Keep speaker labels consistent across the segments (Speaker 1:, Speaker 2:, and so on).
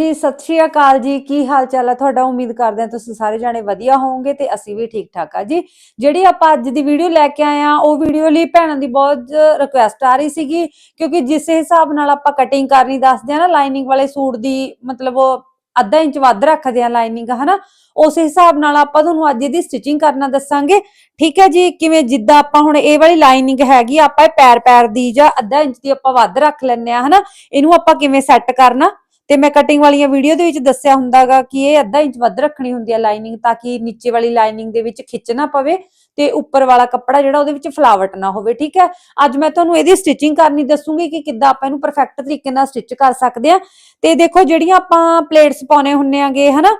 Speaker 1: ਜੀ, ਸਤਿ ਸ਼੍ਰੀ ਅਕਾਲ ਜੀ। ਕੀ ਹਾਲ ਚਾਲ ਹੈ ਤੁਹਾਡਾ ਉਮੀਦ ਕਰਦੇ ਹਾਂ ਤੁਸੀਂ ਸਾਰੇ ਜਾਣੇ ਵਧੀਆ ਹੋਵੋਗੇ ਤੇ ਅਸੀਂ ਵੀ ਠੀਕ ਠਾਕ ਆ ਜੀ। ਜਿਹੜੀ ਆਪਾਂ ਅੱਜ ਦੀ ਵੀਡੀਓ ਲੈ ਕੇ ਆਏ ਆ ਉਹ ਵੀਡੀਓ ਲਈ ਭੈਣਾਂ ਦੀ ਬਹੁਤ ਰਿਕੁਐਸਟ ਆ ਰਹੀ ਸੀਗੀ, ਕਿਉਂਕਿ ਜਿਸ ਹਿਸਾਬ ਨਾਲ ਆਪਾਂ ਕਟਿੰਗ ਕਰਨੀ ਦੱਸਦੇ ਆ ਨਾ ਲਾਈਨਿੰਗ ਵਾਲੇ ਸੂਟ ਦੀ ਮਤਲਬ ਉਹ ਅੱਧਾ ਇੰਚ ਵੱਧ ਰੱਖਦੇ ਆ ਲਾਈਨਿੰਗ ਹਨਾ? ਉਸ ਹਿਸਾਬ ਨਾਲ ਆਪਾਂ ਤੁਹਾਨੂੰ ਅੱਜ ਇਹਦੀ ਸਟਿਚਿੰਗ ਕਰਨਾ ਦੱਸਾਂਗੇ। ਠੀਕ ਹੈ ਜੀ, ਕਿਵੇਂ ਜਿੱਦਾਂ ਆਪਾਂ ਹੁਣ ਇਹ ਵਾਲੀ ਲਾਈਨਿੰਗ ਹੈਗੀ, ਆਪਾਂ ਇਹ ਪੈਰ ਪੈਰ ਦੀ ਜਾਂ ਅੱਧਾ ਇੰਚ ਦੀ ਆਪਾਂ ਵੱਧ ਰੱਖ ਲੈਣੇ ਆ ਹਨਾ? ਇਹਨੂੰ ਆਪਾਂ ਕਿਵੇਂ ਸੈੱਟ ਕਰਨਾ? ਤੇ ਮੈਂ ਕਟਿੰਗ ਵਾਲੀਆਂ ਵੀਡੀਓ ਦੇ ਵਿੱਚ ਦੱਸਿਆ ਹੁੰਦਾਗਾ ਕਿ ਇਹ ਅੱਧਾ ਇੰਚ ਵੱਧ ਰੱਖਣੀ ਹੁੰਦੀ ਹੈ ਲਾਈਨਿੰਗ ਤਾਂ ਕਿ ਨੀਚੇ ਵਾਲੀ ਲਾਈਨਿੰਗ ਦੇ ਵਿੱਚ ਖਿੱਚ ਨਾ ਪਵੇ ਤੇ ਉੱਪਰ ਵਾਲਾ ਕੱਪੜਾ ਜਿਹੜਾ ਉਹਦੇ ਵਿੱਚ ਫਲਾਵਟ ਨਾ ਹੋਵੇ, ਠੀਕ ਹੈ? ਅੱਜ ਮੈਂ ਤੁਹਾਨੂੰ ਇਹਦੀ ਸਟਿਚਿੰਗ ਕਰਨੀ ਦੱਸੂਗੀ ਕਿ ਕਿੱਦਾਂ ਆਪਾਂ ਇਹਨੂੰ ਪਰਫੈਕਟ ਤਰੀਕੇ ਨਾਲ ਸਟਿਚ ਕਰ ਸਕਦੇ ਆ ਤੇ ਦੇਖੋ ਜਿਹੜੀਆਂ ਆਪਾਂ ਪਲੇਟਸ ਪਾਉਣੇ ਹੁੰਨੇ ਆਗੇ, ਹਨਾ?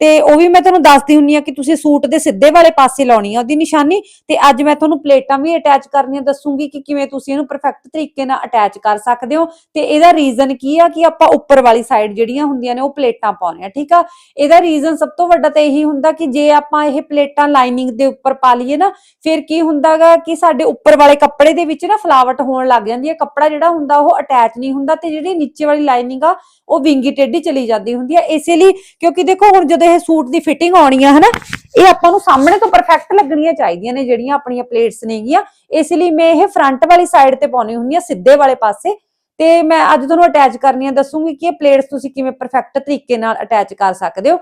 Speaker 1: ਤੇ ਉਹ ਵੀ ਮੈਂ ਤੁਹਾਨੂੰ ਦੱਸਦੀ ਹੁੰਨੀ ਆ ਕਿ ਤੁਸੀਂ ਸੂਟ ਦੇ ਸਿੱਧੇ ਵਾਲੇ ਪਾਸੇ ਲਾਉਣੀ ਆ, ਉਹਦੀ ਨਿਸ਼ਾਨੀ। ਤੇ ਅੱਜ ਮੈਂ ਤੁਹਾਨੂੰ ਪਲੇਟਾਂ ਵੀ ਅਟੈਚ ਕਰਨੀਆਂ, ਦੱਸੂਗੀ ਕਿ ਕਿਵੇਂ ਤੁਸੀਂ ਇਹਨੂੰ ਪਰਫੈਕਟ ਤਰੀਕੇ ਨਾਲ ਅਟੈਚ ਕਰ ਸਕਦੇ ਹੋ। ਤੇ ਇਹਦਾ ਰੀਜ਼ਨ ਕੀ ਆ ਕਿ ਆਪਾਂ ਉੱਪਰ ਵਾਲੀ ਸਾਈਡ ਜਿਹੜੀਆਂ ਹੁੰਦੀਆਂ ਨੇ, ਉਹ ਪਲੇਟਾਂ ਪਾਉਣੇ ਆ ਠੀਕ ਆ? ਇਹਦਾ ਰੀਜ਼ਨ ਸਭ ਤੋਂ ਵੱਡਾ ਤਾਂ ਇਹੀ ਹੁੰਦਾ ਕਿ ਜੇ ਆਪਾਂ ਇਹ ਪਲੇਟਾਂ ਲਾਈਨਿੰਗ ਦੇ ਉੱਪਰ ਪਾ ਲਈਏ ਨਾ, ਫਿਰ ਕੀ ਹੁੰਦਾਗਾ ਕਿ ਸਾਡੇ ਉੱਪਰ ਵਾਲੇ ਕੱਪੜੇ ਦੇ ਵਿੱਚ ਨਾ ਫਲਾਵਟ ਹੋਣ ਲੱਗ ਜਾਂਦੀ ਹੈ ਕੱਪੜਾ ਜਿਹੜਾ ਹੁੰਦਾ ਉਹ ਅਟੈਚ ਨਹੀਂ ਹੁੰਦਾ ਤੇ ਜਿਹੜੀ ਨੀਚੇ ਵਾਲੀ ਲਾਈਨਿੰਗ ਆ, ਉਹ ਵਿੰਗੀ ਟੇਢੀ ਚਲੀ ਜਾਂਦੀ ਹੁੰਦੀ ਹੈ ਇਸੇ ਲਈ ਕਿਉਂਕਿ ਦੇਖੋ ਹੁਣ ਜਦੋਂ ਇਹ ਸੂਟ ਦੀ ਫਿਟਿੰਗ ਆਉਣੀ ਆ, ਹਨਾ? ਇਹ ਆਪਾਂ ਨੂੰ ਸਾਹਮਣੇ ਤੋਂ ਪਰਫੈਕਟ ਲੱਗਣੀਆਂ ਚਾਹੀਦੀਆਂ ਨੇ, ਜਿਹੜੀਆਂ ਆਪਣੀਆਂ ਪਲੇਟਸ ਨੇਗੀਆਂ ਇਸ ਲਈ ਮੈਂ ਇਹ ਫਰੰਟ ਵਾਲੀ ਸਾਈਡ ਤੇ ਪਾਉਣੀ ਹੁੰਦੀ ਆ, ਸਿੱਧੇ ਵਾਲੇ ਪਾਸੇ। ਤੇ ਮੈਂ ਅੱਜ ਤੁਹਾਨੂੰ ਅਟੈਚ ਕਰਨੀਆਂ, ਦੱਸੂਗੀ ਕਿ ਇਹ ਪਲੇਟਸ ਤੁਸੀਂ ਕਿਵੇਂ ਪਰਫੈਕਟ ਤਰੀਕੇ ਨਾਲ ਅਟੈਚ ਕਰ ਸਕਦੇ ਹੋ।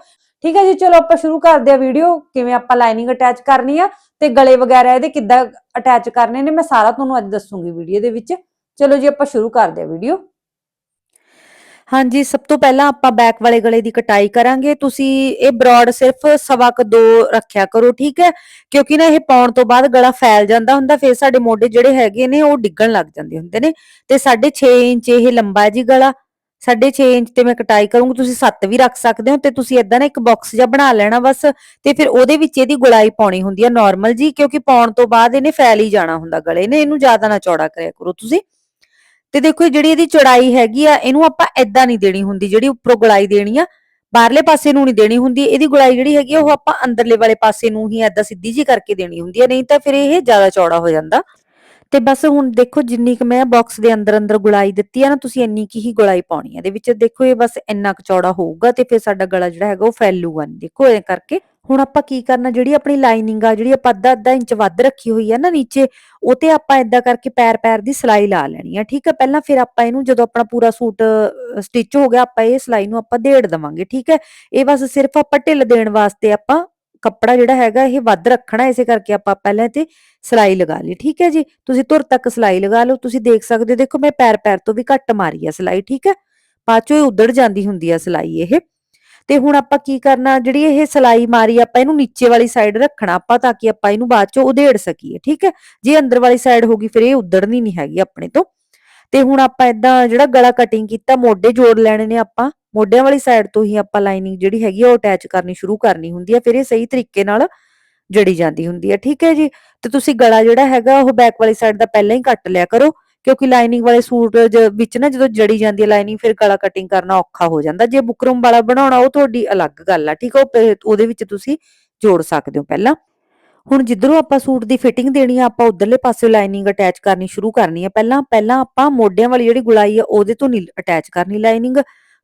Speaker 1: ਠੀਕ ਹੈ ਜੀ, ਚਲੋ ਆਪਾਂ ਸ਼ੁਰੂ ਕਰਦੇ ਆ ਵੀਡੀਓ ਕਿਵੇਂ ਆਪਾਂ ਲਾਈਨਿੰਗ ਅਟੈਚ ਕਰਨੀ ਆ ਤੇ ਗਲੇ ਵਗੈਰਾ ਇਹਦੇ ਕਿੱਦਾਂ ਅਟੈਚ ਕਰਨੇ ਨੇ, ਮੈਂ ਸਾਰਾ ਤੁਹਾਨੂੰ ਅੱਜ ਦੱਸੂਗੀ ਵੀਡੀਓ ਦੇ ਵਿੱਚ। ਚਲੋ ਜੀ, ਆਪਾਂ ਸ਼ੁਰੂ ਕਰਦੇ ਆ ਵੀਡੀਓ ਹਾਂਜੀ, ਸਭ ਤੋਂ ਪਹਿਲਾਂ ਆਪਾਂ ਬੈਕ ਵਾਲੇ ਗਲੇ ਦੀ ਕਟਾਈ ਕਰਾਂਗੇ। ਤੁਸੀਂ ਇਹ ਬ੍ਰੌਡ ਸਿਰਫ ਸਵਾ ਕ 2 ਰੱਖਿਆ ਕਰੋ, ਠੀਕ ਹੈ? ਕਿਉਂਕਿ ਨਾ ਇਹ ਪਾਉਣ ਤੋਂ ਬਾਅਦ ਗਲਾ ਫੈਲ ਜਾਂਦਾ ਹੁੰਦਾ, ਫਿਰ ਸਾਡੇ ਮੋਢੇ ਜਿਹੜੇ ਹੈਗੇ ਨੇ, ਉਹ ਡਿੱਗਣ ਲੱਗ ਜਾਂਦੇ ਹੁੰਦੇ ਨੇ। ਤੇ 6.5 ਇੰਚ ਇਹ ਲੰਬਾ ਜੀ ਗਲਾ 6.5 ਇੰਚ ਤੇ ਮੈਂ ਕਟਾਈ ਕਰੂੰਗੀ, ਤੁਸੀਂ 7 ਵੀ ਰੱਖ ਸਕਦੇ ਹੋ ਤੇ ਤੁਸੀਂ ਇਦਾਂ ਨਾ ਇੱਕ ਬਾਕਸ ਜਿਹਾ ਬਣਾ ਲੈਣਾ ਬਸ ਤੇ ਫਿਰ ਉਹਦੇ ਵਿੱਚ ਇਹਦੀ ਗੁਲਾਈ ਪਾਉਣੀ ਹੁੰਦੀ ਆ ਨਾਰਮਲ ਜੀ, ਕਿਉਂਕਿ ਪਾਉਣ ਤੋਂ ਬਾਅਦ ਇਹਨੇ ਫੈਲ ਹੀ ਜਾਣਾ ਹੁੰਦਾ ਗਲੇ ਨੇ, ਇਹਨੂੰ ਜ਼ਿਆਦਾ ਨਾ ਚੌੜਾ ਕਰਿਆ ਕਰੋ ਤੁਸੀਂ। ਤੇ ਦੇਖੋ ਜਿਹੜੀ ਇਹਦੀ ਚੌੜਾਈ ਹੈਗੀ ਆ, ਇਹਨੂੰ ਆਪਾਂ ਐਦਾਂ ਨਹੀਂ ਦੇਣੀ ਹੁੰਦੀ, ਜਿਹੜੀ ਉੱਪਰੋਂ ਗੁਲਾਈ ਦੇਣੀ ਆ, ਬਾਹਰਲੇ ਪਾਸੇ ਨੂੰ ਨਹੀਂ ਦੇਣੀ ਹੁੰਦੀ, ਇਹਦੀ ਗੁਲਾਈ ਜਿਹੜੀ ਹੈਗੀ ਆ, ਉਹ ਆਪਾਂ ਅੰਦਰਲੇ ਵਾਲੇ ਪਾਸੇ ਨੂੰ ਹੀ ਐਦਾਂ ਸਿੱਧੀ ਜੀ ਕਰਕੇ ਦੇਣੀ ਹੁੰਦੀ ਹੈ ਨਹੀਂ ਤਾਂ ਫਿਰ ਇਹ ਜ਼ਿਆਦਾ ਚੌੜਾ ਹੋ ਜਾਂਦਾ। ਤੇ ਬਸ ਹੁਣ ਦੇਖੋ ਜਿੰਨੀ ਕੁ ਮੈਂ ਬਾਕਸ ਦੇ ਅੰਦਰ ਅੰਦਰ ਗੁਲਾਈ ਦਿੱਤੀ ਆ ਨਾ, ਤੁਸੀਂ ਇੰਨੀ ਕੀ ਹੀ ਗੁਲਾਈ ਪਾਉਣੀ ਹੈ ਇਹਦੇ ਵਿੱਚ ਦੇਖੋ ਇਹ ਬਸ ਇੰਨਾ ਕੁ ਚੌੜਾ ਹੋਊਗਾ ਤੇ ਫਿਰ ਸਾਡਾ ਗਲਾ ਜਿਹੜਾ ਹੈਗਾ ਉਹ ਫੈਲੂਗਾ ਨਹੀਂ ਦੇਖੋ ਐ ਕਰਕੇ ਹੁਣ ਆਪਾਂ ਕੀ ਕਰਨਾ, ਜਿਹੜੀ ਆਪਣੀ ਲਾਈਨਿੰਗ ਆ, ਜਿਹੜੀ ਆਪਾਂ ਅੱਧਾ ਅੱਧਾ ਇੰਚ ਵੱਧ ਰੱਖੀ ਹੋਈ ਆ ਨਾ ਨੀਚੇ, ਉਹ ਤੇ ਆਪਾਂ ਏਦਾਂ ਕਰਕੇ ਪੈਰ ਪੈਰ ਦੀ ਸਲਾਈ ਲਾ ਲੈਣੀ ਆ। ਠੀਕ ਆ, ਪਹਿਲਾਂ ਫਿਰ ਆਪਾਂ ਇਹਨੂੰ ਜਦੋਂ ਆਪਣਾ ਪੂਰਾ ਸੂਟ ਸਟਿਚ ਹੋ ਗਿਆ, ਆਪਾਂ ਇਹ ਸਲਾਈ ਨੂੰ ਆਪਾਂ ਦੇੜ ਦਵਾਂਗੇ। ਠੀਕ ਹੈ ਇਹ ਬਸ ਸਿਰਫ ਆਪਾਂ ਢਿੱਲ ਦੇਣ ਵਾਸਤੇ ਆਪਾਂ ਕੱਪੜਾ ਜਿਹੜਾ ਹੈਗਾ ਇਹ ਵੱਧ ਰੱਖਣਾ, ਇਸੇ ਕਰਕੇ ਆਪਾਂ ਪਹਿਲਾਂ ਤੇ ਸਲਾਈ ਲਗਾ ਲਈ, ਠੀਕ ਹੈ ਜੀ? ਤੁਸੀਂ ਧੁਰ ਤੱਕ ਸਲਾਈ ਲਗਾ ਲਓ, ਤੁਸੀਂ ਦੇਖ ਸਕਦੇ ਹੋ, ਦੇਖੋ ਮੈਂ ਪੈਰ ਪੈਰ ਤੋਂ ਵੀ ਘੱਟ ਮਾਰੀ ਆ ਸਲਾਈ, ਠੀਕ ਹੈ? ਬਾਅਦ ਚੋਂ ਇਹ ਉਧੜ ਜਾਂਦੀ ਹੁੰਦੀ ਆ ਸਲਾਈ ਇਹ। ਤੇ ਹੁਣ ਆਪਾਂ ਕੀ ਕਰਨਾ, ਜਿਹੜੀ ਇਹ ਸਲਾਈ ਮਾਰੀ ਆਪਾਂ ਇਹਨੂੰ ਨੀਚੇ ਵਾਲੀ ਸਾਈਡ ਰੱਖਣਾ, ਆਪਾਂ ਤਾਂ ਕਿ ਆਪਾਂ ਇਹਨੂੰ ਬਾਅਦ ਚੋਂ ਉਧੇੜ ਸਕੀਏ, ਠੀਕ ਹੈ? ਜੇ ਅੰਦਰ ਵਾਲੀ ਸਾਈਡ ਹੋਗੀ ਫਿਰ ਇਹ ਉਧੜਨੀ ਨਹੀਂ ਹੈਗੀ ਆਪਣੇ ਤੋਂ। ਤੇ ਹੁਣ ਆਪਾਂ ਇਦਾਂ ਜਿਹੜਾ ਗਲਾ ਕਟਿੰਗ ਕੀਤਾ, ਮੋਢੇ ਜੋੜ ਲੈਣੇ ਨੇ ਆਪਾਂ। ਮੋਢਿਆਂ ਵਾਲੀ ਸਾਈਡ ਤੋਂ ਹੀ ਆਪਾਂ ਲਾਈਨਿੰਗ ਜਿਹੜੀ ਹੈਗੀ ਉਹ ਅਟੈਚ ਕਰਨੀ ਸ਼ੁਰੂ ਕਰਨੀ ਹੁੰਦੀ ਹੈ ਫਿਰ ਇਹ ਸਹੀ ਤਰੀਕੇ ਨਾਲ ਜੜੀ ਜਾਂਦੀ ਹੁੰਦੀ ਹੈ ਠੀਕ ਹੈ ਜੀ? ਤੇ ਤੁਸੀਂ ਗਲਾ ਜਿਹੜਾ ਹੈਗਾ, ਉਹ ਬੈਕ ਵਾਲੀ ਸਾਈਡ ਦਾ ਪਹਿਲਾਂ ਹੀ ਕੱਟ ਲਿਆ ਕਰੋ, ਕਿਉਂਕਿ ਲਾਈਨਿੰਗ ਵਾਲੇ ਸੂਟ ਵਿੱਚ ਨਾ ਜਦੋਂ ਜੜੀ ਜਾਂਦੀ ਹੈ ਲਾਈਨਿੰਗ ਫਿਰ ਗਲਾ ਕਟਿੰਗ ਕਰਨਾ ਔਖਾ ਹੋ ਜਾਂਦਾ। ਜੇ ਬੁਕਰਮ ਵਾਲਾ ਬਣਾਉਣਾ, ਉਹ ਤੁਹਾਡੀ ਅਲੱਗ ਗੱਲ ਆ। ਠੀਕ ਹੈ ਉਹਦੇ ਵਿੱਚ ਤੁਸੀਂ ਜੋੜ ਸਕਦੇ ਹੋ ਪਹਿਲਾਂ। ਹੁਣ ਜਿੱਧਰੋਂ ਆਪਾਂ ਸੂਟ ਦੀ ਫਿਟਿੰਗ ਦੇਣੀ ਆ, ਆਪਾਂ ਉਧਰਲੇ ਪਾਸੇ ਲਾਈਨਿੰਗ ਅਟੈਚ ਕਰਨੀ ਸ਼ੁਰੂ ਕਰਨੀ ਆ। ਪਹਿਲਾਂ ਪਹਿਲਾਂ ਆਪਾਂ ਮੋਢਿਆਂ ਵਾਲੀ ਜਿਹੜੀ ਗੁਲਾਈ ਆ, ਉਹਦੇ ਤੋਂ ਨਹੀਂ ਅਟੈਚ ਕਰਨੀ ਲਾਈਨਿੰਗ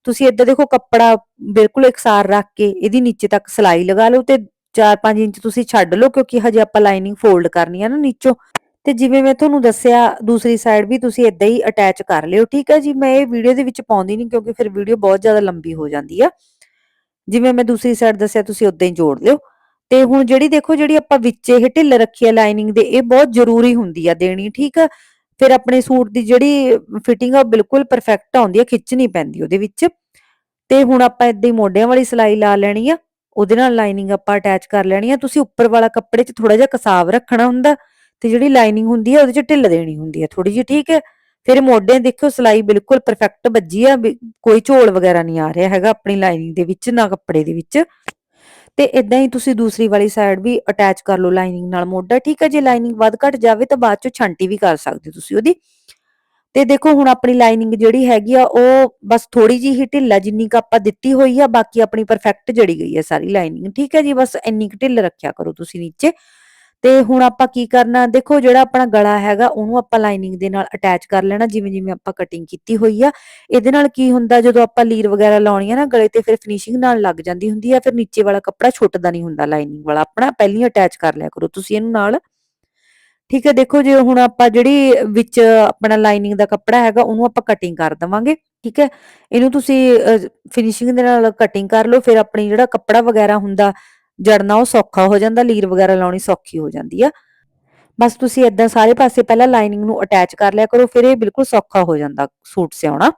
Speaker 1: ਤੁਸੀਂ ਇੱਧਰ ਦੇਖੋ ਕੱਪੜਾ ਬਿਲਕੁਲ ਇਕਸਾਰ ਰੱਖ ਕੇ ਇਹਦੀ ਨੀਚੇ ਤੱਕ ਸਲਾਈ ਲਗਾ ਲਓ ਤੇ 4-5 ਇੰਚ ਤੁਸੀਂ ਛੱਡ ਲਓ ਕਿਉਂਕਿ ਹਜੇ ਆਪਾਂ ਲਾਈਨਿੰਗ ਫੋਲਡ ਕਰਨੀ ਆ ਨਾ ਨੀਚੋਂ। ਤੇ ਜਿਵੇਂ ਮੈਂ ਤੁਹਾਨੂੰ ਦੱਸਿਆ, ਦੂਸਰੀ ਸਾਈਡ ਵੀ ਤੁਸੀਂ ਇਦਾਂ ਹੀ ਅਟੈਚ ਕਰ ਲਿਓ। ਠੀਕ ਹੈ ਜੀ, ਮੈਂ ਇਹ ਵੀਡੀਓ ਦੇ ਵਿੱਚ ਪਾਉਂਦੀ ਨਹੀਂ ਕਿਉਂਕਿ ਫਿਰ ਵੀਡੀਓ ਬਹੁਤ ਜ਼ਿਆਦਾ ਲੰਬੀ ਹੋ ਜਾਂਦੀ ਆ। ਜਿਵੇਂ ਮੈਂ ਦੂਸਰੀ ਸਾਈਡ ਦੱਸਿਆ, ਤੁਸੀਂ ਉਦਾਂ ਹੀ ਜੋੜ ਲਿਓ। ਤੇ ਹੁਣ ਜਿਹੜੀ ਦੇਖੋ, ਜਿਹੜੀ ਆਪਾਂ ਵਿੱਚ ਇਹ ਢਿੱਲ ਰੱਖੀ ਹੈ ਲਾਈਨਿੰਗ ਦੇ, ਇਹ ਬਹੁਤ ਜ਼ਰੂਰੀ ਹੁੰਦੀ ਆ ਦੇਣੀ, ਠੀਕ ਆ? ਫਿਰ ਆਪਣੇ ਸੂਟ ਦੀ ਜਿਹੜੀ ਫਿਟਿੰਗ ਆ ਬਿਲਕੁਲ ਪਰਫੈਕਟ ਆਉਂਦੀ ਆ, ਖਿੱਚ ਨਹੀਂ ਪੈਂਦੀ ਉਹਦੇ ਵਿੱਚ। ਤੇ ਹੁਣ ਆਪਾਂ ਇਦਾਂ ਹੀ ਮੋਢਿਆਂ ਵਾਲੀ ਸਲਾਈ ਲਾ ਲੈਣੀ ਆ, ਉਹਦੇ ਨਾਲ ਲਾਈਨਿੰਗ ਆਪਾਂ ਅਟੈਚ ਕਰ ਲੈਣੀ ਆ। ਤੁਸੀਂ ਉੱਪਰ ਵਾਲਾ ਕੱਪੜੇ 'ਚ ਥੋੜਾ ਜਿਹਾ ਕਸਾਵ ਰੱਖਣਾ ਹੁੰਦਾ ਤੇ ਜਿਹੜੀ ਲਾਈਨਿੰਗ ਹੁੰਦੀ ਹੈ ਉਹਦੇ 'ਚ ਢਿੱਲ ਦੇਣੀ ਹੁੰਦੀ ਹੈ ਥੋੜੀ ਜਿਹੀ, ਠੀਕ ਹੈ ਫਿਰ ਮੋਢੇ ਦੇਖਿਓ, ਸਿਲਾਈ ਬਿਲਕੁਲ ਪਰਫੈਕਟ ਵੱਜੀ ਆ ਕੋਈ ਝੋਲ ਵਗੈਰਾ ਨਹੀਂ ਆ ਰਿਹਾ ਹੈਗਾ ਆਪਣੀ ਲਾਈਨਿੰਗ ਦੇ ਵਿੱਚ, ਨਾ ਕੱਪੜੇ ਦੇ ਵਿੱਚ। ਤੇ ਇਦਾਂ ਹੀ ਤੁਸੀਂ ਦੂਸਰੀ ਵਾਲੀ ਸਾਈਡ ਵੀ ਅਟੈਚ ਕਰ ਲਓ ਲਾਈਨਿੰਗ ਨਾਲ ਮੋਢਾ, ਠੀਕ ਹੈ, ਜੇ ਲਾਈਨਿੰਗ ਵੱਧ ਘਟ ਜਾਵੇ ਤਾਂ ਬਾਅਦ ਚੋਂ ਛਾਂਟੀ ਵੀ ਕਰ ਸਕਦੇ ਤੁਸੀਂ ਉਹਦੀ। ਤੇ ਦੇਖੋ ਹੁਣ ਆਪਣੀ ਲਾਈਨਿੰਗ ਜਿਹੜੀ ਹੈਗੀ ਆ, ਉਹ ਬਸ ਥੋੜੀ ਜੀ ਹੀ ਢਿੱਲਾ ਜਿੰਨੀ ਕ ਆਪਾਂ ਦਿੱਤੀ ਹੋਈ ਆ, ਬਾਕੀ ਆਪਣੀ ਪਰਫੈਕਟ ਜੜੀ ਗਈ ਹੈ ਸਾਰੀ ਲਾਈਨਿੰਗ ਠੀਕ ਹੈ ਜੀ, ਬਸ ਇੰਨੀ ਕ ਢਿੱਲ ਰੱਖਿਆ ਕਰੋ ਤੁਸੀਂ ਨੀਚੇ। ਤੇ ਹੁਣ ਆਪਾਂ ਕੀ ਕਰਨਾ, ਦੇਖੋ ਜਿਹੜਾ ਆਪਣਾ ਗਲਾ ਹੈਗਾ, ਉਹਨੂੰ ਆਪਾਂ ਲਾਈਨਿੰਗ ਦੇ ਨਾਲ ਅਟੈਚ ਕਰ ਲੈਣਾ, ਜਿਵੇਂ ਜਿਵੇਂ ਆਪਾਂ ਕਟਿੰਗ ਕੀਤੀ ਹੋਈ ਆ। ਇਹਦੇ ਨਾਲ ਕੀ ਹੁੰਦਾ, ਜਦੋਂ ਆਪਾਂ ਲੀਰ ਵਗੈਰਾ ਲਾਉਣੀ ਆ ਨਾ ਗਲੇ ਤੇ, ਫਿਰ ਫਿਨਿਸ਼ਿੰਗ ਨਾਲ ਲੱਗ ਜਾਂਦੀ ਹੁੰਦੀ ਆ, ਫਿਰ ਨੀਚੇ ਵਾਲਾ ਕੱਪੜਾ ਛੁੱਟਦਾ ਨਹੀਂ ਹੁੰਦਾ ਲਾਈਨਿੰਗ ਵਾਲਾ। ਆਪਣਾ ਪਹਿਲੀ ਅਟੈਚ ਕਰ ਲਿਆ ਕਰੋ ਤੁਸੀਂ ਇਹਨੂੰ ਨਾਲ। ਠੀਕ ਹੈ ਦੇਖੋ ਜੇ ਹੁਣ ਆਪਾਂ ਜਿਹੜੀ ਵਿੱਚ ਆਪਣਾ ਲਾਈਨਿੰਗ ਦਾ ਕੱਪੜਾ ਹੈਗਾ, ਉਹਨੂੰ ਆਪਾਂ ਕਟਿੰਗ ਕਰ ਦਵਾਂਗੇ। ਠੀਕ ਹੈ ਇਹਨੂੰ ਤੁਸੀਂ ਫਿਨਿਸ਼ਿੰਗ ਦੇ ਨਾਲ ਕਟਿੰਗ ਕਰ ਲਓ, ਫਿਰ ਆਪਣੀ ਜਿਹੜਾ ਕੱਪੜਾ ਵਗੈਰਾ ਹੁੰਦਾ ਜੜਨਾ ਉਹ ਸੌਖਾ ਹੋ ਜਾਂਦਾ, ਲੀਰ ਵਗੈਰਾ ਲਾਉਣੀ ਸੌਖੀ ਹੋ ਜਾਂਦੀ ਆ। ਬਸ ਤੁਸੀਂ ਇਦਾਂ ਸਾਰੇ ਪਾਸੇ ਪਹਿਲਾਂ ਲਾਈਨਿੰਗ ਨੂੰ ਅਟੈਚ ਕਰ ਲਿਆ ਕਰੋ, ਫਿਰ ਇਹ ਬਿਲਕੁਲ ਸੌਖਾ ਹੋ ਜਾਂਦਾ ਸੂਟ ਸਿਉਣਾ।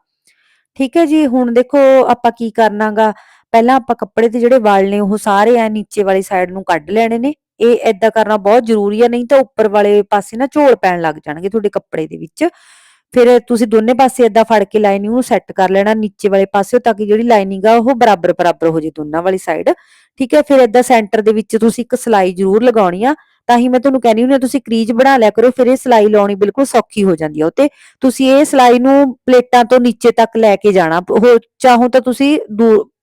Speaker 1: ਠੀਕ ਹੈ ਜੀ, ਹੁਣ ਦੇਖੋ ਆਪਾਂ ਕੀ ਕਰਨਾਗਾ, ਪਹਿਲਾਂ ਆਪਾਂ ਕੱਪੜੇ ਤੇ ਜਿਹੜੇ ਵਾਲ ਨੇ, ਉਹ ਸਾਰੇ ਐ ਨੀਚੇ ਵਾਲੀ ਸਾਈਡ ਨੂੰ ਕੱਢ ਲੈਣੇ ਨੇ। ਇਹ ਏਦਾਂ ਕਰਨਾ ਬਹੁਤ ਜ਼ਰੂਰੀ ਆ, ਨਹੀਂ ਤਾਂ ਉੱਪਰ ਵਾਲੇ ਪਾਸੇ ਨਾ ਝੋਲ ਪੈਣ ਲੱਗ ਜਾਣਗੇ ਤੁਹਾਡੇ ਕੱਪੜੇ ਦੇ ਵਿੱਚ। ਫਿਰ ਤੁਸੀਂ ਦੋਨੇ ਪਾਸੇ ਏਦਾਂ ਫੜ ਕੇ ਲਾਈਨਿੰਗ ਨੂੰ ਸੈੱਟ ਕਰ ਲੈਣਾ ਨੀਚੇ ਵਾਲੇ ਪਾਸੇ ਤਾਂ ਕਿ ਜਿਹੜੀ ਲਾਈਨਿੰਗ ਆ ਉਹ ਬਰਾਬਰ ਬਰਾਬਰ ਹੋ ਜੇ ਦੋਨਾਂ ਵਾਲੀ ਸਾਈਡ ਠੀਕ ਹੈ, ਫਿਰ ਏਦਾਂ ਸੈਂਟਰ ਦੇ ਵਿੱਚ ਤੁਸੀਂ ਇੱਕ ਸਲਾਈ ਜ਼ਰੂਰ ਲਗਾਉਣੀ ਆ, ਤਾਂ ਹੀ ਮੈਂ ਤੁਹਾਨੂੰ ਕਹਿੰਦੀ ਹੁੰਦੀ ਤੁਸੀਂ ਕਰੀਜ ਬਣਾ ਲਿਆ ਕਰੋ, ਫਿਰ ਇਹ ਸਲਾਈ ਲਾਉਣੀ ਬਿਲਕੁਲ ਸੌਖੀ ਹੋ ਜਾਂਦੀ ਆ ਉਤੇ ਤੁਸੀਂ ਇਹ ਸਲਾਈ ਨੂੰ ਪਲੇਟਾਂ ਤੋਂ ਨੀਚੇ ਤੱਕ ਲੈ ਕੇ ਜਾਣਾ, ਉਹ ਚਾਹੋ ਤਾਂ ਤੁਸੀਂ